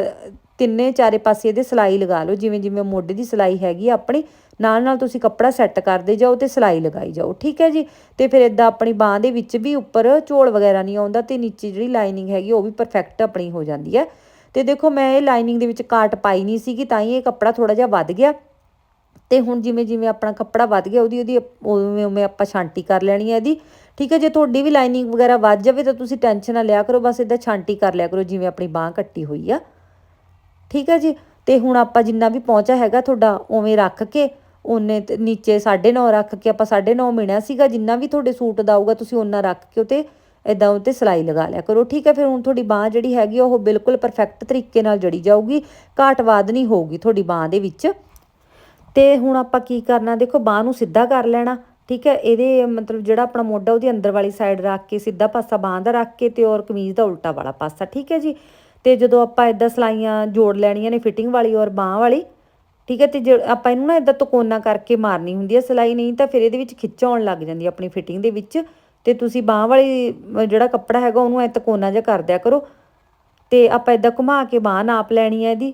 Speaker 1: ਤਿੰਨੇ ਚਾਰੇ ਪਾਸੇ ਇਹਦੇ ਸਿਲਾਈ ਲਗਾ ਲਓ ਜਿਵੇਂ ਜਿਵੇਂ ਮੋਢੇ ਦੀ ਸਿਲਾਈ ਹੈਗੀ ਆਪਣੀ ਨਾਲ ਨਾਲ ਤੁਸੀਂ ਕੱਪੜਾ ਸੈੱਟ ਕਰਦੇ ਜਾਓ ਤੇ ਸਿਲਾਈ ਲਗਾਈ ਜਾਓ, ਠੀਕ ਹੈ ਜੀ? ਤੇ ਫਿਰ ਇਦਾਂ ਆਪਣੀ ਬਾਹ ਦੇ ਵਿੱਚ ਵੀ ਉੱਪਰ ਝੋਲ ਵਗੈਰਾ ਨਹੀਂ ਆਉਂਦਾ ਤੇ ਨੀਚੇ ਜਿਹੜੀ ਲਾਈਨਿੰਗ ਹੈਗੀ ਉਹ ਵੀ ਪਰਫੈਕਟ ਆਪਣੀ ਹੋ ਜਾਂਦੀ ਹੈ। ਤੇ ਦੇਖੋ ਮੈਂ ਇਹ ਲਾਈਨਿੰਗ ਦੇ ਵਿੱਚ ਕਾਟ ਪਾਈ ਨਹੀਂ ਸੀਗੀ, ਤਾਂ ਹੀ ਇਹ ਕੱਪੜਾ ਥੋੜਾ ਜਿਹਾ ਵੱਧ ਗਿਆ। ਤੇ ਹੁਣ ਜਿਵੇਂ ਜਿਵੇਂ ਆਪਣਾ ਕੱਪੜਾ ਵੱਧ ਗਿਆ, ਉਹਦੀ ਉਹਦੀ ਉਵੇਂ ਉਵੇਂ ਆਪਾਂ ਛਾਂਟੀ ਕਰ ਲੈਣੀ ਹੈ ਇਹਦੀ। ਠੀਕ ਹੈ, ਜੇ ਤੁਹਾਡੀ ਵੀ ਲਾਈਨਿੰਗ ਵਗੈਰਾ ਵੱਧ ਜਾਵੇ ਤਾਂ ਤੁਸੀਂ ਟੈਨਸ਼ਨ ਨਾ ਲਿਆ ਕਰੋ, ਬਸ ਇਦਾਂ ਛਾਂਟੀ ਕਰ ਲਿਆ ਕਰੋ, ਜਿਵੇਂ ਆਪਣੀ ਬਾਹ ਕੱਟੀ ਹੋਈ ਆ। ਠੀਕ ਹੈ ਜੀ? ਤੇ ਹੁਣ ਆਪਾਂ ਜਿੰਨਾ ਵੀ ਪਹੁੰਚਾ ਹੈਗਾ ਤੁਹਾਡਾ ਉਵੇਂ ਰੱਖ ਕੇ ਉਹਨੇ ਤੇ ਨੀਚੇ 9.5 ਰੱਖ ਕੇ ਆਪਾਂ 9.5 ਮਿਣਿਆ ਸੀਗਾ ਜਿੰਨਾ ਵੀ ਤੁਹਾਡੇ ਸੂਟ ਦਾ ਆਊਗਾ ਤੁਸੀਂ ਉਹਨਾਂ ਰੱਖ ਕੇ ਉਤੇ ਇਦਾਂ ਉਤੇ ਸਿਲਾਈ ਲਗਾ ਲਿਆ ਕਰੋ। ਠੀਕ ਹੈ ਫਿਰ ਹੁਣ ਤੁਹਾਡੀ ਬਾਹ ਜਿਹੜੀ ਹੈਗੀ ਆ, ਉਹ ਬਿਲਕੁਲ ਪਰਫੈਕਟ ਤਰੀਕੇ ਨਾਲ ਜੜੀ ਜਾਊਗੀ ਘਾਟਵਾਦ ਨਹੀਂ ਹੋਊਗੀ ਤੁਹਾਡੀ ਬਾਹ ਦੇ ਵਿੱਚ। ਤੇ ਹੁਣ ਆਪਾਂ ਕੀ ਕਰਨਾ ਦੇਖੋ ਬਾਹ ਨੂੰ ਸਿੱਧਾ ਕਰ ਲੈਣਾ ਠੀਕ ਹੈ ਇਹਦੇ ਮਤਲਬ ਜਿਹੜਾ ਆਪਣਾ ਮੋਢਾ ਉਹਦੀ ਅੰਦਰ ਵਾਲੀ ਸਾਈਡ ਰੱਖ ਕੇ ਸਿੱਧਾ ਪਾਸਾ ਬਾਹ ਦਾ ਰੱਖ ਕੇ ਤੇ ਔਰ ਕਮੀਜ਼ ਦਾ ਉਲਟਾ ਵਾਲਾ ਪਾਸਾ ਠੀਕ ਹੈ ਜੀ। ਤੇ ਜਦੋਂ ਆਪਾਂ ਇਦਾਂ ਸਲਾਈਆਂ ਜੋੜ ਲੈਣੀਆਂ ਨੇ ਫਿਟਿੰਗ ਵਾਲੀ ਔਰ ਬਾਹ ਵਾਲੀ ਠੀਕ ਹੈ, ਤੇ ਜੇ ਆਪਾਂ ਇਹਨੂੰ ਨਾ ਇਦਾਂ ਤਕੋਨਾ ਕਰਕੇ ਮਾਰਨੀ ਹੁੰਦੀ ਹੈ, ਸਿਲਾਈ ਨਹੀਂ ਤਾਂ ਫਿਰ ਇਹਦੇ ਵਿੱਚ ਖਿੱਚ ਆਉਣ ਲੱਗ ਜਾਂਦੀ ਆਪਣੀ ਫਿਟਿੰਗ ਦੇ ਵਿੱਚ। ਤੇ ਤੁਸੀਂ ਬਾਹ ਵਾਲੀ ਜਿਹੜਾ ਕੱਪੜਾ ਹੈਗਾ, ਉਹਨੂੰ ਐ ਤਕੋਨਾ ਜਿਹਾ ਕਰ ਦਿਆ ਕਰੋ। ਤੇ ਆਪਾਂ ਇਦਾਂ ਘੁਮਾ ਕੇ ਬਾਹ ਨਾਪ ਲੈਣੀ ਹੈ ਇਹਦੀ।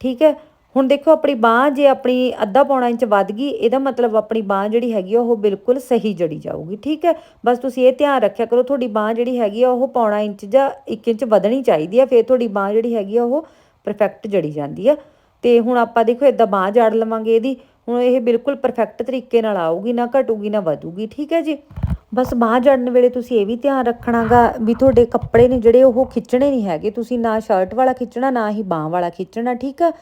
Speaker 1: ਠੀਕ ਹੈ, ਹੁਣ ਦੇਖੋ ਆਪਣੀ ਬਾਹ ਜੇ ਆਪਣੀ ਅੱਧਾ ਪੌਣਾ ਇੰਚ ਵੱਧ ਗਈ, ਇਹਦਾ ਮਤਲਬ ਆਪਣੀ ਬਾਹ ਜਿਹੜੀ ਹੈਗੀ ਆ, ਉਹ ਬਿਲਕੁਲ ਸਹੀ ਜੜੀ ਜਾਊਗੀ। ਠੀਕ ਹੈ, ਬਸ ਤੁਸੀਂ ਇਹ ਧਿਆਨ ਰੱਖਿਆ ਕਰੋ, ਤੁਹਾਡੀ ਬਾਹ ਜਿਹੜੀ ਹੈਗੀ ਆ, ਉਹ ਪੌਣਾ ਇੰਚ ਜਾਂ 1 ਇੰਚ ਵਧਣੀ ਚਾਹੀਦੀ ਆ ਫਿਰ ਤੁਹਾਡੀ ਬਾਹ ਜਿਹੜੀ ਹੈਗੀ ਆ, ਉਹ ਪਰਫੈਕਟ ਜੜੀ ਜਾਂਦੀ ਆ। ਤੇ ਹੁਣ ਆਪਾਂ ਦੇਖੋ ਇਦਾਂ ਬਾਹ ਜੜ ਲਵਾਂਗੇ ਇਹਦੀ, ਹੁਣ ਇਹ ਬਿਲਕੁਲ ਪਰਫੈਕਟ ਤਰੀਕੇ ਨਾਲ ਆਊਗੀ, ਨਾ ਘਟੂਗੀ, ਨਾ ਵਧੂਗੀ, ਠੀਕ ਹੈ ਜੀ? ਬਸ ਬਾਹ ਜੜਨ ਵੇਲੇ ਤੁਸੀਂ ਇਹ ਵੀ ਧਿਆਨ ਰੱਖਣਾਗਾ ਵੀ ਤੁਹਾਡੇ ਕੱਪੜੇ ਨੇ ਜਿਹੜੇ ਉਹ ਖਿੱਚਣੇ ਨਹੀਂ ਹੈਗੇ, ਤੁਸੀਂ ਨਾ ਸ਼ਰਟ ਵਾਲਾ ਖਿੱਚਣਾ, ਨਾ ਹੀ ਬਾਹ ਵਾਲਾ ਖਿੱਚਣਾ, ਠੀਕ ਆ?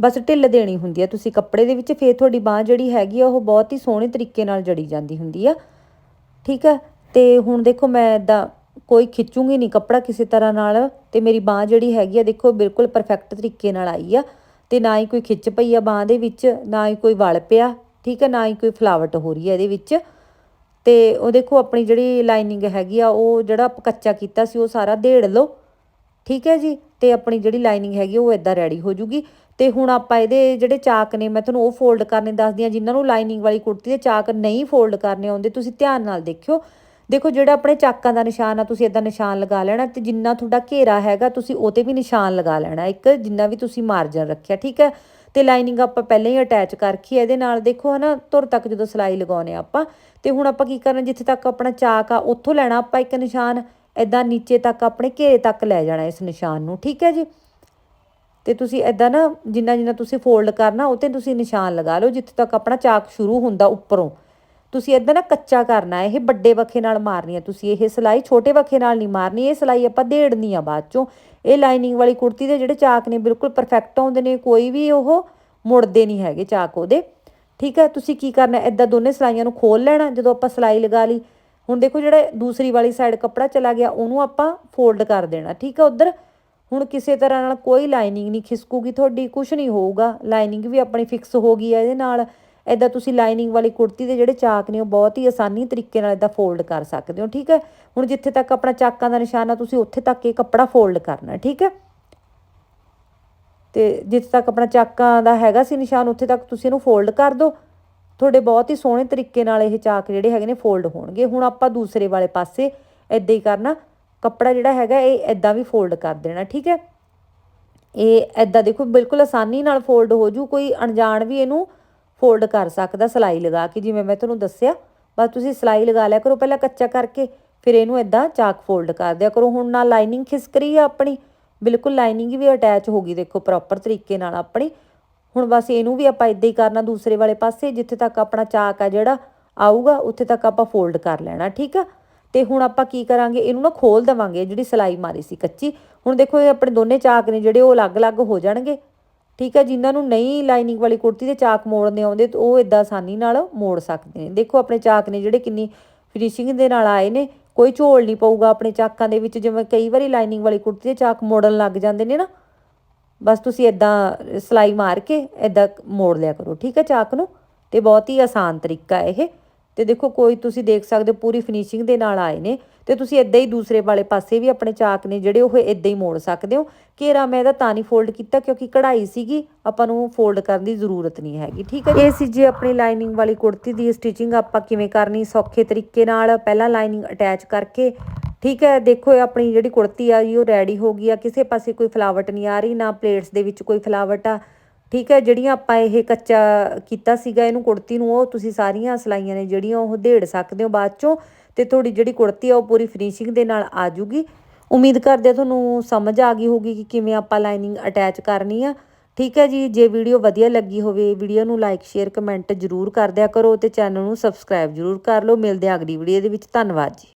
Speaker 1: ਬਸ ਢਿੱਲ ਦੇਣੀ ਹੁੰਦੀ ਆ, ਤੁਸੀਂ ਕੱਪੜੇ ਦੇ ਵਿੱਚ ਫੇਰ ਤੁਹਾਡੀ ਬਾਹ ਜਿਹੜੀ ਹੈਗੀ ਆ, ਉਹ ਬਹੁਤ ਹੀ ਸੋਹਣੇ ਤਰੀਕੇ ਨਾਲ ਜੜੀ ਜਾਂਦੀ ਹੁੰਦੀ ਆ, ਠੀਕ ਹੈ ਤੇ ਹੁਣ ਦੇਖੋ ਮੈਂ ਇਦਾਂ ਕੋਈ ਖਿੱਚੂਗੀ ਨਹੀਂ ਕੱਪੜਾ ਕਿਸੇ ਤਰ੍ਹਾਂ ਨਾਲ, ਤੇ ਮੇਰੀ ਬਾਹ ਜਿਹੜੀ ਹੈਗੀ ਆ, ਦੇਖੋ ਬਿਲਕੁਲ ਪਰਫੈਕਟ ਤਰੀਕੇ ਨਾਲ ਆਈ ਆ। ਤੇ ਨਾ ਹੀ ਕੋਈ ਖਿੱਚ ਪਈ ਆ ਬਾਹ ਦੇ ਵਿੱਚ, ਨਾ ਹੀ ਕੋਈ ਵਲ ਪਿਆ, ਠੀਕ ਹੈ ਨਾ ਹੀ ਕੋਈ ਫਲਾਵਟ ਹੋ ਰਹੀ ਹੈ ਇਹਦੇ ਵਿੱਚ। ਤੇ ਉਹ ਦੇਖੋ ਆਪਣੀ ਜਿਹੜੀ ਲਾਈਨਿੰਗ ਹੈਗੀ ਆ, ਉਹ ਜਿਹੜਾ ਕੱਚਾ ਕੀਤਾ ਸੀ, ਉਹ ਸਾਰਾ ਦੇੜ ਲਓ, ਠੀਕ ਹੈ ਜੀ? ਤੇ ਆਪਣੀ ਜਿਹੜੀ ਲਾਈਨਿੰਗ ਹੈਗੀ ਉਹ ਇਦਾਂ ਰੈਡੀ ਹੋ ਜੂਗੀ। ਤੇ ਹੁਣ ਆਪਾਂ ਇਹਦੇ ਜਿਹੜੇ ਚਾਕ ਨੇ, ਮੈਂ ਤੁਹਾਨੂੰ ਉਹ ਫੋਲਡ ਕਰਨੇ ਦੱਸਦੀ ਆ ਜਿਨ੍ਹਾਂ ਨੂੰ ਲਾਈਨਿੰਗ ਵਾਲੀ ਕੁੜਤੀ ਦੇ ਚਾਕ ਨਹੀਂ ਫੋਲਡ ਕਰਨੇ ਆਉਂਦੇ, ਤੁਸੀਂ ਧਿਆਨ ਨਾਲ ਦੇਖਿਓ। ਦੇਖੋ, ਜਿਹੜਾ ਆਪਣੇ ਚਾਕਾਂ ਦਾ ਨਿਸ਼ਾਨ ਆ, ਤੁਸੀਂ ਇਦਾਂ ਨਿਸ਼ਾਨ ਲਗਾ ਲੈਣਾ ਤੇ ਜਿੰਨਾ ਤੁਹਾਡਾ ਘੇਰਾ ਹੈਗਾ, ਤੁਸੀਂ ਉਹ ਤੇ ਵੀ ਨਿਸ਼ਾਨ ਲਗਾ ਲੈਣਾ। ਇੱਕ ਜਿੰਨਾ ਵੀ ਤੁਸੀਂ ਮਾਰਜਨ ਰੱਖਿਆ, ਠੀਕ ਹੈ? ਤੇ ਲਾਈਨਿੰਗ ਆਪਾਂ ਪਹਿਲਾਂ ਹੀ ਅਟੈਚ ਕਰਖੀ ਹੈ, ਇਹਦੇ ਨਾਲ ਦੇਖੋ ਹਨਾ, ਧੁਰ ਤੱਕ ਜਦੋਂ ਸਲਾਈ ਲਗਾਉਨੇ ਆਪਾਂ, ਤੇ ਹੁਣ ਆਪਾਂ ਕੀ ਕਰਨਾ, ਜਿੱਥੇ ਤੱਕ ਆਪਣਾ ਚਾਕ ਆ, ਉੱਥੋਂ ਲੈਣਾ ਆਪਾਂ ਇੱਕ ਨਿਸ਼ਾਨ ਇਦਾਂ ਨੀਚੇ ਤੱਕ ਆਪਣੇ ਘੇਰੇ ਤੱਕ ਲੈ ਜਾਣਾ ਇਸ ਨਿਸ਼ਾਨ ਨੂੰ, ਠੀਕ ਹੈ ਜੀ? ਤੇ ਤੁਸੀਂ ਇਦਾਂ ਨਾ ਜਿੰਨਾ ਜਿੰਨਾ ਤੁਸੀਂ ਫੋਲਡ ਕਰਨਾ ਉਹ ਤੇ ਤੁਸੀਂ ਨਿਸ਼ਾਨ ਲਗਾ ਲਓ, ਜਿੱਥੇ ਤੱਕ ਆਪਣਾ ਚਾਕ ਸ਼ੁਰੂ ਹੁੰਦਾ, ਉੱਪਰੋਂ। ਤੁਸੀਂ ਇਦਾਂ ਨਾ ਕੱਚਾ ਕਰਨਾ, ਇਹ ਵੱਡੇ ਵੱਖੇ ਨਾਲ ਮਾਰਨੀ ਹੈ ਤੁਸੀਂ, ਇਹ ਸਲਾਈ ਛੋਟੇ ਵੱਖੇ ਨਾਲ ਨਹੀਂ ਮਾਰਨੀ, ਇਹ ਸਲਾਈ ਆਪਾਂ ਦੇੜਨੀ ਆ ਬਾਅਦ ਚੋਂ। ਇਹ ਲਾਈਨਿੰਗ ਵਾਲੀ ਕੁੜਤੀ ਦੇ ਜਿਹੜੇ ਚਾਕ ਨੇ ਬਿਲਕੁਲ ਪਰਫੈਕਟ ਆਉਂਦੇ ਨੇ, ਕੋਈ ਵੀ ਉਹ ਮੁੜਦੇ ਨਹੀਂ ਹੈਗੇ ਚਾਕ ਉਹਦੇ। ਠੀਕ ਹੈ ਤੁਸੀਂ ਕੀ ਕਰਨਾ ਇਦਾਂ ਦੋਨੇ ਸਲਾਈਆਂ ਨੂੰ ਖੋਲ ਲੈਣਾ, ਜਦੋਂ ਆਪਾਂ ਸਲਾਈ ਲਗਾ ਲਈ। ਹੁਣ ਦੇਖੋ ਜਿਹੜਾ ਦੂਸਰੀ ਵਾਲੀ ਸਾਈਡ ਕੱਪੜਾ ਚਲਾ ਗਿਆ, ਉਹਨੂੰ ਆਪਾਂ ਫੋਲਡ ਕਰ ਦੇਣਾ, ਠੀਕ ਹੈ ਉਧਰ। ਹੁਣ ਕਿਸੇ ਤਰ੍ਹਾਂ ਨਾਲ ਕੋਈ ਲਾਈਨਿੰਗ ਨਹੀਂ ਖਿਸਕੂਗੀ, ਤੁਹਾਡੀ ਕੁਝ ਨਹੀਂ ਹੋਊਗਾ ਲਾਈਨਿੰਗ ਵੀ ਆਪਣੀ ਫਿਕਸ ਹੋ ਗਈ ਹੈ ਇਹਦੇ ਨਾਲ। ਇਦਾਂ ਤੁਸੀਂ ਲਾਈਨਿੰਗ ਵਾਲੀ ਕੁੜਤੀ ਦੇ ਜਿਹੜੇ ਚਾਕ ਨੇ ਉਹ ਬਹੁਤ ਹੀ ਆਸਾਨੀ ਤਰੀਕੇ ਨਾਲ ਇਦਾਂ ਫੋਲਡ ਕਰ ਸਕਦੇ ਹੋ, ਠੀਕ ਹੈ? ਹੁਣ ਜਿੱਥੇ ਤੱਕ ਆਪਣਾ ਚਾਕਾਂ ਦਾ ਨਿਸ਼ਾਨ ਆ ਤੁਸੀਂ ਉੱਥੇ ਤੱਕ ਇਹ ਕੱਪੜਾ ਫੋਲਡ ਕਰਨਾ, ਠੀਕ ਹੈ? ਤੇ ਜਿੱਥੇ ਤੱਕ ਆਪਣਾ ਚਾਕਾਂ ਦਾ ਹੈਗਾ ਸੀ ਨਿਸ਼ਾਨ, ਉੱਥੇ ਤੱਕ ਤੁਸੀਂ ਇਹਨੂੰ ਫੋਲਡ ਕਰ ਦਿਓ। ਤੁਹਾਡੇ ਬਹੁਤ ਹੀ ਸੋਹਣੇ ਤਰੀਕੇ ਨਾਲ ਇਹ ਚਾਕ ਜਿਹੜੇ ਹੈਗੇ ਨੇ ਫੋਲਡ ਹੋਣਗੇ। ਹੁਣ ਆਪਾਂ ਦੂਸਰੇ ਵਾਲੇ ਪਾਸੇ ਇਦਾਂ ਹੀ ਕਰਨਾ। ਕੱਪੜਾ ਜਿਹੜਾ ਹੈਗਾ, ਇਹ ਇਦਾਂ ਵੀ ਫੋਲਡ ਕਰ ਦੇਣਾ, ਠੀਕ ਹੈ? ਇਹ ਇਦਾਂ ਦੇਖੋ, ਬਿਲਕੁਲ ਆਸਾਨੀ ਨਾਲ ਫੋਲਡ ਹੋ ਜੂ। ਕੋਈ ਅਣਜਾਣ ਵੀ ਇਹਨੂੰ ਫੋਲਡ ਕਰ ਸਕਦਾ ਸਲਾਈ ਲਗਾ ਕੇ, ਜਿਵੇਂ ਮੈਂ ਤੁਹਾਨੂੰ ਦੱਸਿਆ। ਬਸ ਤੁਸੀਂ ਸਲਾਈ ਲਗਾ ਲਿਆ ਕਰੋ, ਪਹਿਲਾਂ ਕੱਚਾ ਕਰਕੇ, ਫਿਰ ਇਹਨੂੰ ਇਦਾਂ ਚਾਕ ਫੋਲਡ ਕਰ ਦਿਆ ਕਰੋ। ਹੁਣ ਨਾ ਲਾਈਨਿੰਗ ਖਿਸਕ ਰਹੀ ਆ ਆਪਣੀ। ਬਿਲਕੁਲ ਲਾਈਨਿੰਗ ਵੀ ਅਟੈਚ ਹੋ ਗਈ, ਦੇਖੋ ਪ੍ਰੋਪਰ ਤਰੀਕੇ ਨਾਲ ਆਪਣੀ। ਹੁਣ ਬਸ ਇਹਨੂੰ ਵੀ ਆਪਾਂ ਇਦਾਂ ਹੀ ਕਰਨਾ ਦੂਸਰੇ ਵਾਲੇ ਪਾਸੇ, ਜਿੱਥੇ ਤੱਕ ਆਪਣਾ ਚਾਕ ਆ ਜਿਹੜਾ ਆਊਗਾ, ਉੱਥੇ ਤੱਕ ਆਪਾਂ ਫੋਲਡ ਕਰ ਲੈਣਾ, ਠੀਕ ਆ? ਤੇ ਹੁਣ ਆਪਾਂ ਕੀ ਕਰਾਂਗੇ, ਇਹਨੂੰ ਨਾ ਖੋਲ ਦੇਵਾਂਗੇ, ਜਿਹੜੀ ਸਲਾਈ ਮਾਰੀ ਸੀ ਕੱਚੀ। ਹੁਣ ਦੇਖੋ, ਇਹ ਆਪਣੇ ਦੋਨੇ ਚਾਕ ਨੇ, ਜਿਹੜੇ ਉਹ ਅਲੱਗ-ਅਲੱਗ ਹੋ ਜਾਣਗੇ। ਠੀਕ ਹੈ, ਜਿਨ੍ਹਾਂ ਨੂੰ ਨਹੀਂ ਲਾਈਨਿੰਗ ਵਾਲੀ ਕੁੜਤੀ ਦੇ ਚਾਕ ਮੋੜਨੇ ਆਉਂਦੇ, ਤਾਂ ਉਹ ਇਦਾਂ ਆਸਾਨੀ ਨਾਲ ਮੋੜ ਸਕਦੇ ਨੇ। ਦੇਖੋ, ਆਪਣੇ ਚਾਕ ਨੇ ਜਿਹੜੇ ਕਿੰਨੀ ਫਿਨਿਸ਼ਿੰਗ ਦੇ ਨਾਲ ਆਏ ਨੇ, ਕੋਈ ਝੋਲ ਨਹੀਂ ਪਊਗਾ ਆਪਣੇ ਚਾਕਾਂ ਦੇ ਵਿੱਚ, ਜਿਵੇਂ ਕਈ ਵਾਰੀ ਲਾਈਨਿੰਗ ਵਾਲੀ ਕੁੜਤੀ ਦੇ ਚਾਕ ਮੋੜਨ ਲੱਗ ਜਾਂਦੇ ਨੇ ਨਾ। ਬਸ ਤੁਸੀਂ ਇਦਾਂ ਸਲਾਈ ਮਾਰ ਕੇ ਇਦਾਂ ਮੋੜ ਲਿਆ ਕਰੋ, ਠੀਕ ਹੈ, ਚਾਕ ਨੂੰ। ਤੇ ਬਹੁਤ ਹੀ ਆਸਾਨ ਤਰੀਕਾ ਇਹ। ਤੇ ਦੇਖੋ ਕੋਈ ਤੁਸੀਂ ਦੇਖ ਸਕਦੇ ਹੋ ਪੂਰੀ ਫਿਨਿਸ਼ਿੰਗ ਦੇ ਨਾਲ ਆਏ ਨੇ ਤੇ ਤੁਸੀਂ ਇਦਾਂ ਹੀ ਦੂਸਰੇ ਵਾਲੇ ਪਾਸੇ ਵੀ ਆਪਣੇ ਚਾਕ ਨੇ ਜਿਹੜੇ ਉਹ ਇਦਾਂ ਹੀ ਮੋੜ ਸਕਦੇ ਹੋ। ਘੇਰਾ ਮੈਂ ਇਹਦਾ ਤਾਂ ਨਹੀਂ ਫੋਲਡ ਕੀਤਾ ਕਿਉਂਕਿ ਕਢਾਈ ਸੀਗੀ, ਆਪਾਂ ਨੂੰ ਫੋਲਡ ਕਰਨ ਦੀ ਜ਼ਰੂਰਤ ਨਹੀਂ ਹੈਗੀ, ਠੀਕ ਹੈ ਇਹ ਸੀ ਜੀ ਆਪਣੀ ਲਾਈਨਿੰਗ ਵਾਲੀ ਕੁੜਤੀ ਦੀ ਸਟਿਚਿੰਗ ਆਪਾਂ ਕਿਵੇਂ ਕਰਨੀ, ਸੌਖੇ ਤਰੀਕੇ ਨਾਲ ਪਹਿਲਾਂ ਲਾਈਨਿੰਗ ਅਟੈਚ ਕਰਕੇ, ਠੀਕ ਹੈ, ਦੇਖੋ ਇਹ ਆਪਣੀ ਜਿਹੜੀ ਕੁੜਤੀ ਆ ਜੀ ਉਹ ਰੈਡੀ ਹੋ ਗਈ ਆ, ਕਿਸੇ ਪਾਸੇ ਕੋਈ ਫਲਾਵਟ ਨਹੀਂ ਆ ਰਹੀ, ਨਾ ਪਲੇਟਸ ਦੇ ਵਿੱਚ ਕੋਈ ਫਲਾਵਟ ਆ ਠੀਕ ਹੈ, ਜਿਹੜੀਆਂ ਆਪਾਂ ਇਹ ਕੱਚਾ ਕੀਤਾ ਸੀਗਾ, ਇਹਨੂੰ ਕੁੜਤੀ ਨੂੰ, ਉਹ ਤੁਸੀਂ ਸਾਰੀਆਂ ਸਲਾਈਆਂ ਨੇ, ਜਿਹੜੀਆਂ ਉਹ ਦੇੜ ਸਕਦੇ ਹੋ ਬਾਅਦ ਚੋਂ ਤੇ ਤੁਹਾਡੀ ਜਿਹੜੀ ਕੁੜਤੀ ਆ, ਉਹ ਪੂਰੀ ਫਿਨਿਸ਼ਿੰਗ ਦੇ ਨਾਲ ਆ ਜੂਗੀ। ਉਮੀਦ ਕਰਦੇ ਤੁਹਾਨੂੰ ਸਮਝ ਆ ਗਈ ਹੋਗੀ ਕਿ ਕਿਵੇਂ ਆਪਾਂ ਲਾਈਨਿੰਗ ਅਟੈਚ ਕਰਨੀ ਆ। ਠੀਕ ਹੈ ਜੀ, ਜੇ ਵੀਡੀਓ ਵਧੀਆ ਲੱਗੀ ਹੋਵੇ, ਵੀਡੀਓ ਨੂੰ ਲਾਈਕ ਸ਼ੇਅਰ ਕਮੈਂਟ ਜ਼ਰੂਰ ਕਰ ਦਿਆ ਕਰੋ ਤੇ ਚੈਨਲ ਨੂੰ ਸਬਸਕ੍ਰਾਈਬ ਜ਼ਰੂਰ ਕਰ ਲਓ। ਮਿਲਦੇ ਹਾਂ ਅਗਲੀ ਵੀਡੀਓ ਦੇ ਵਿੱਚ। ਧੰਨਵਾਦ ਜੀ।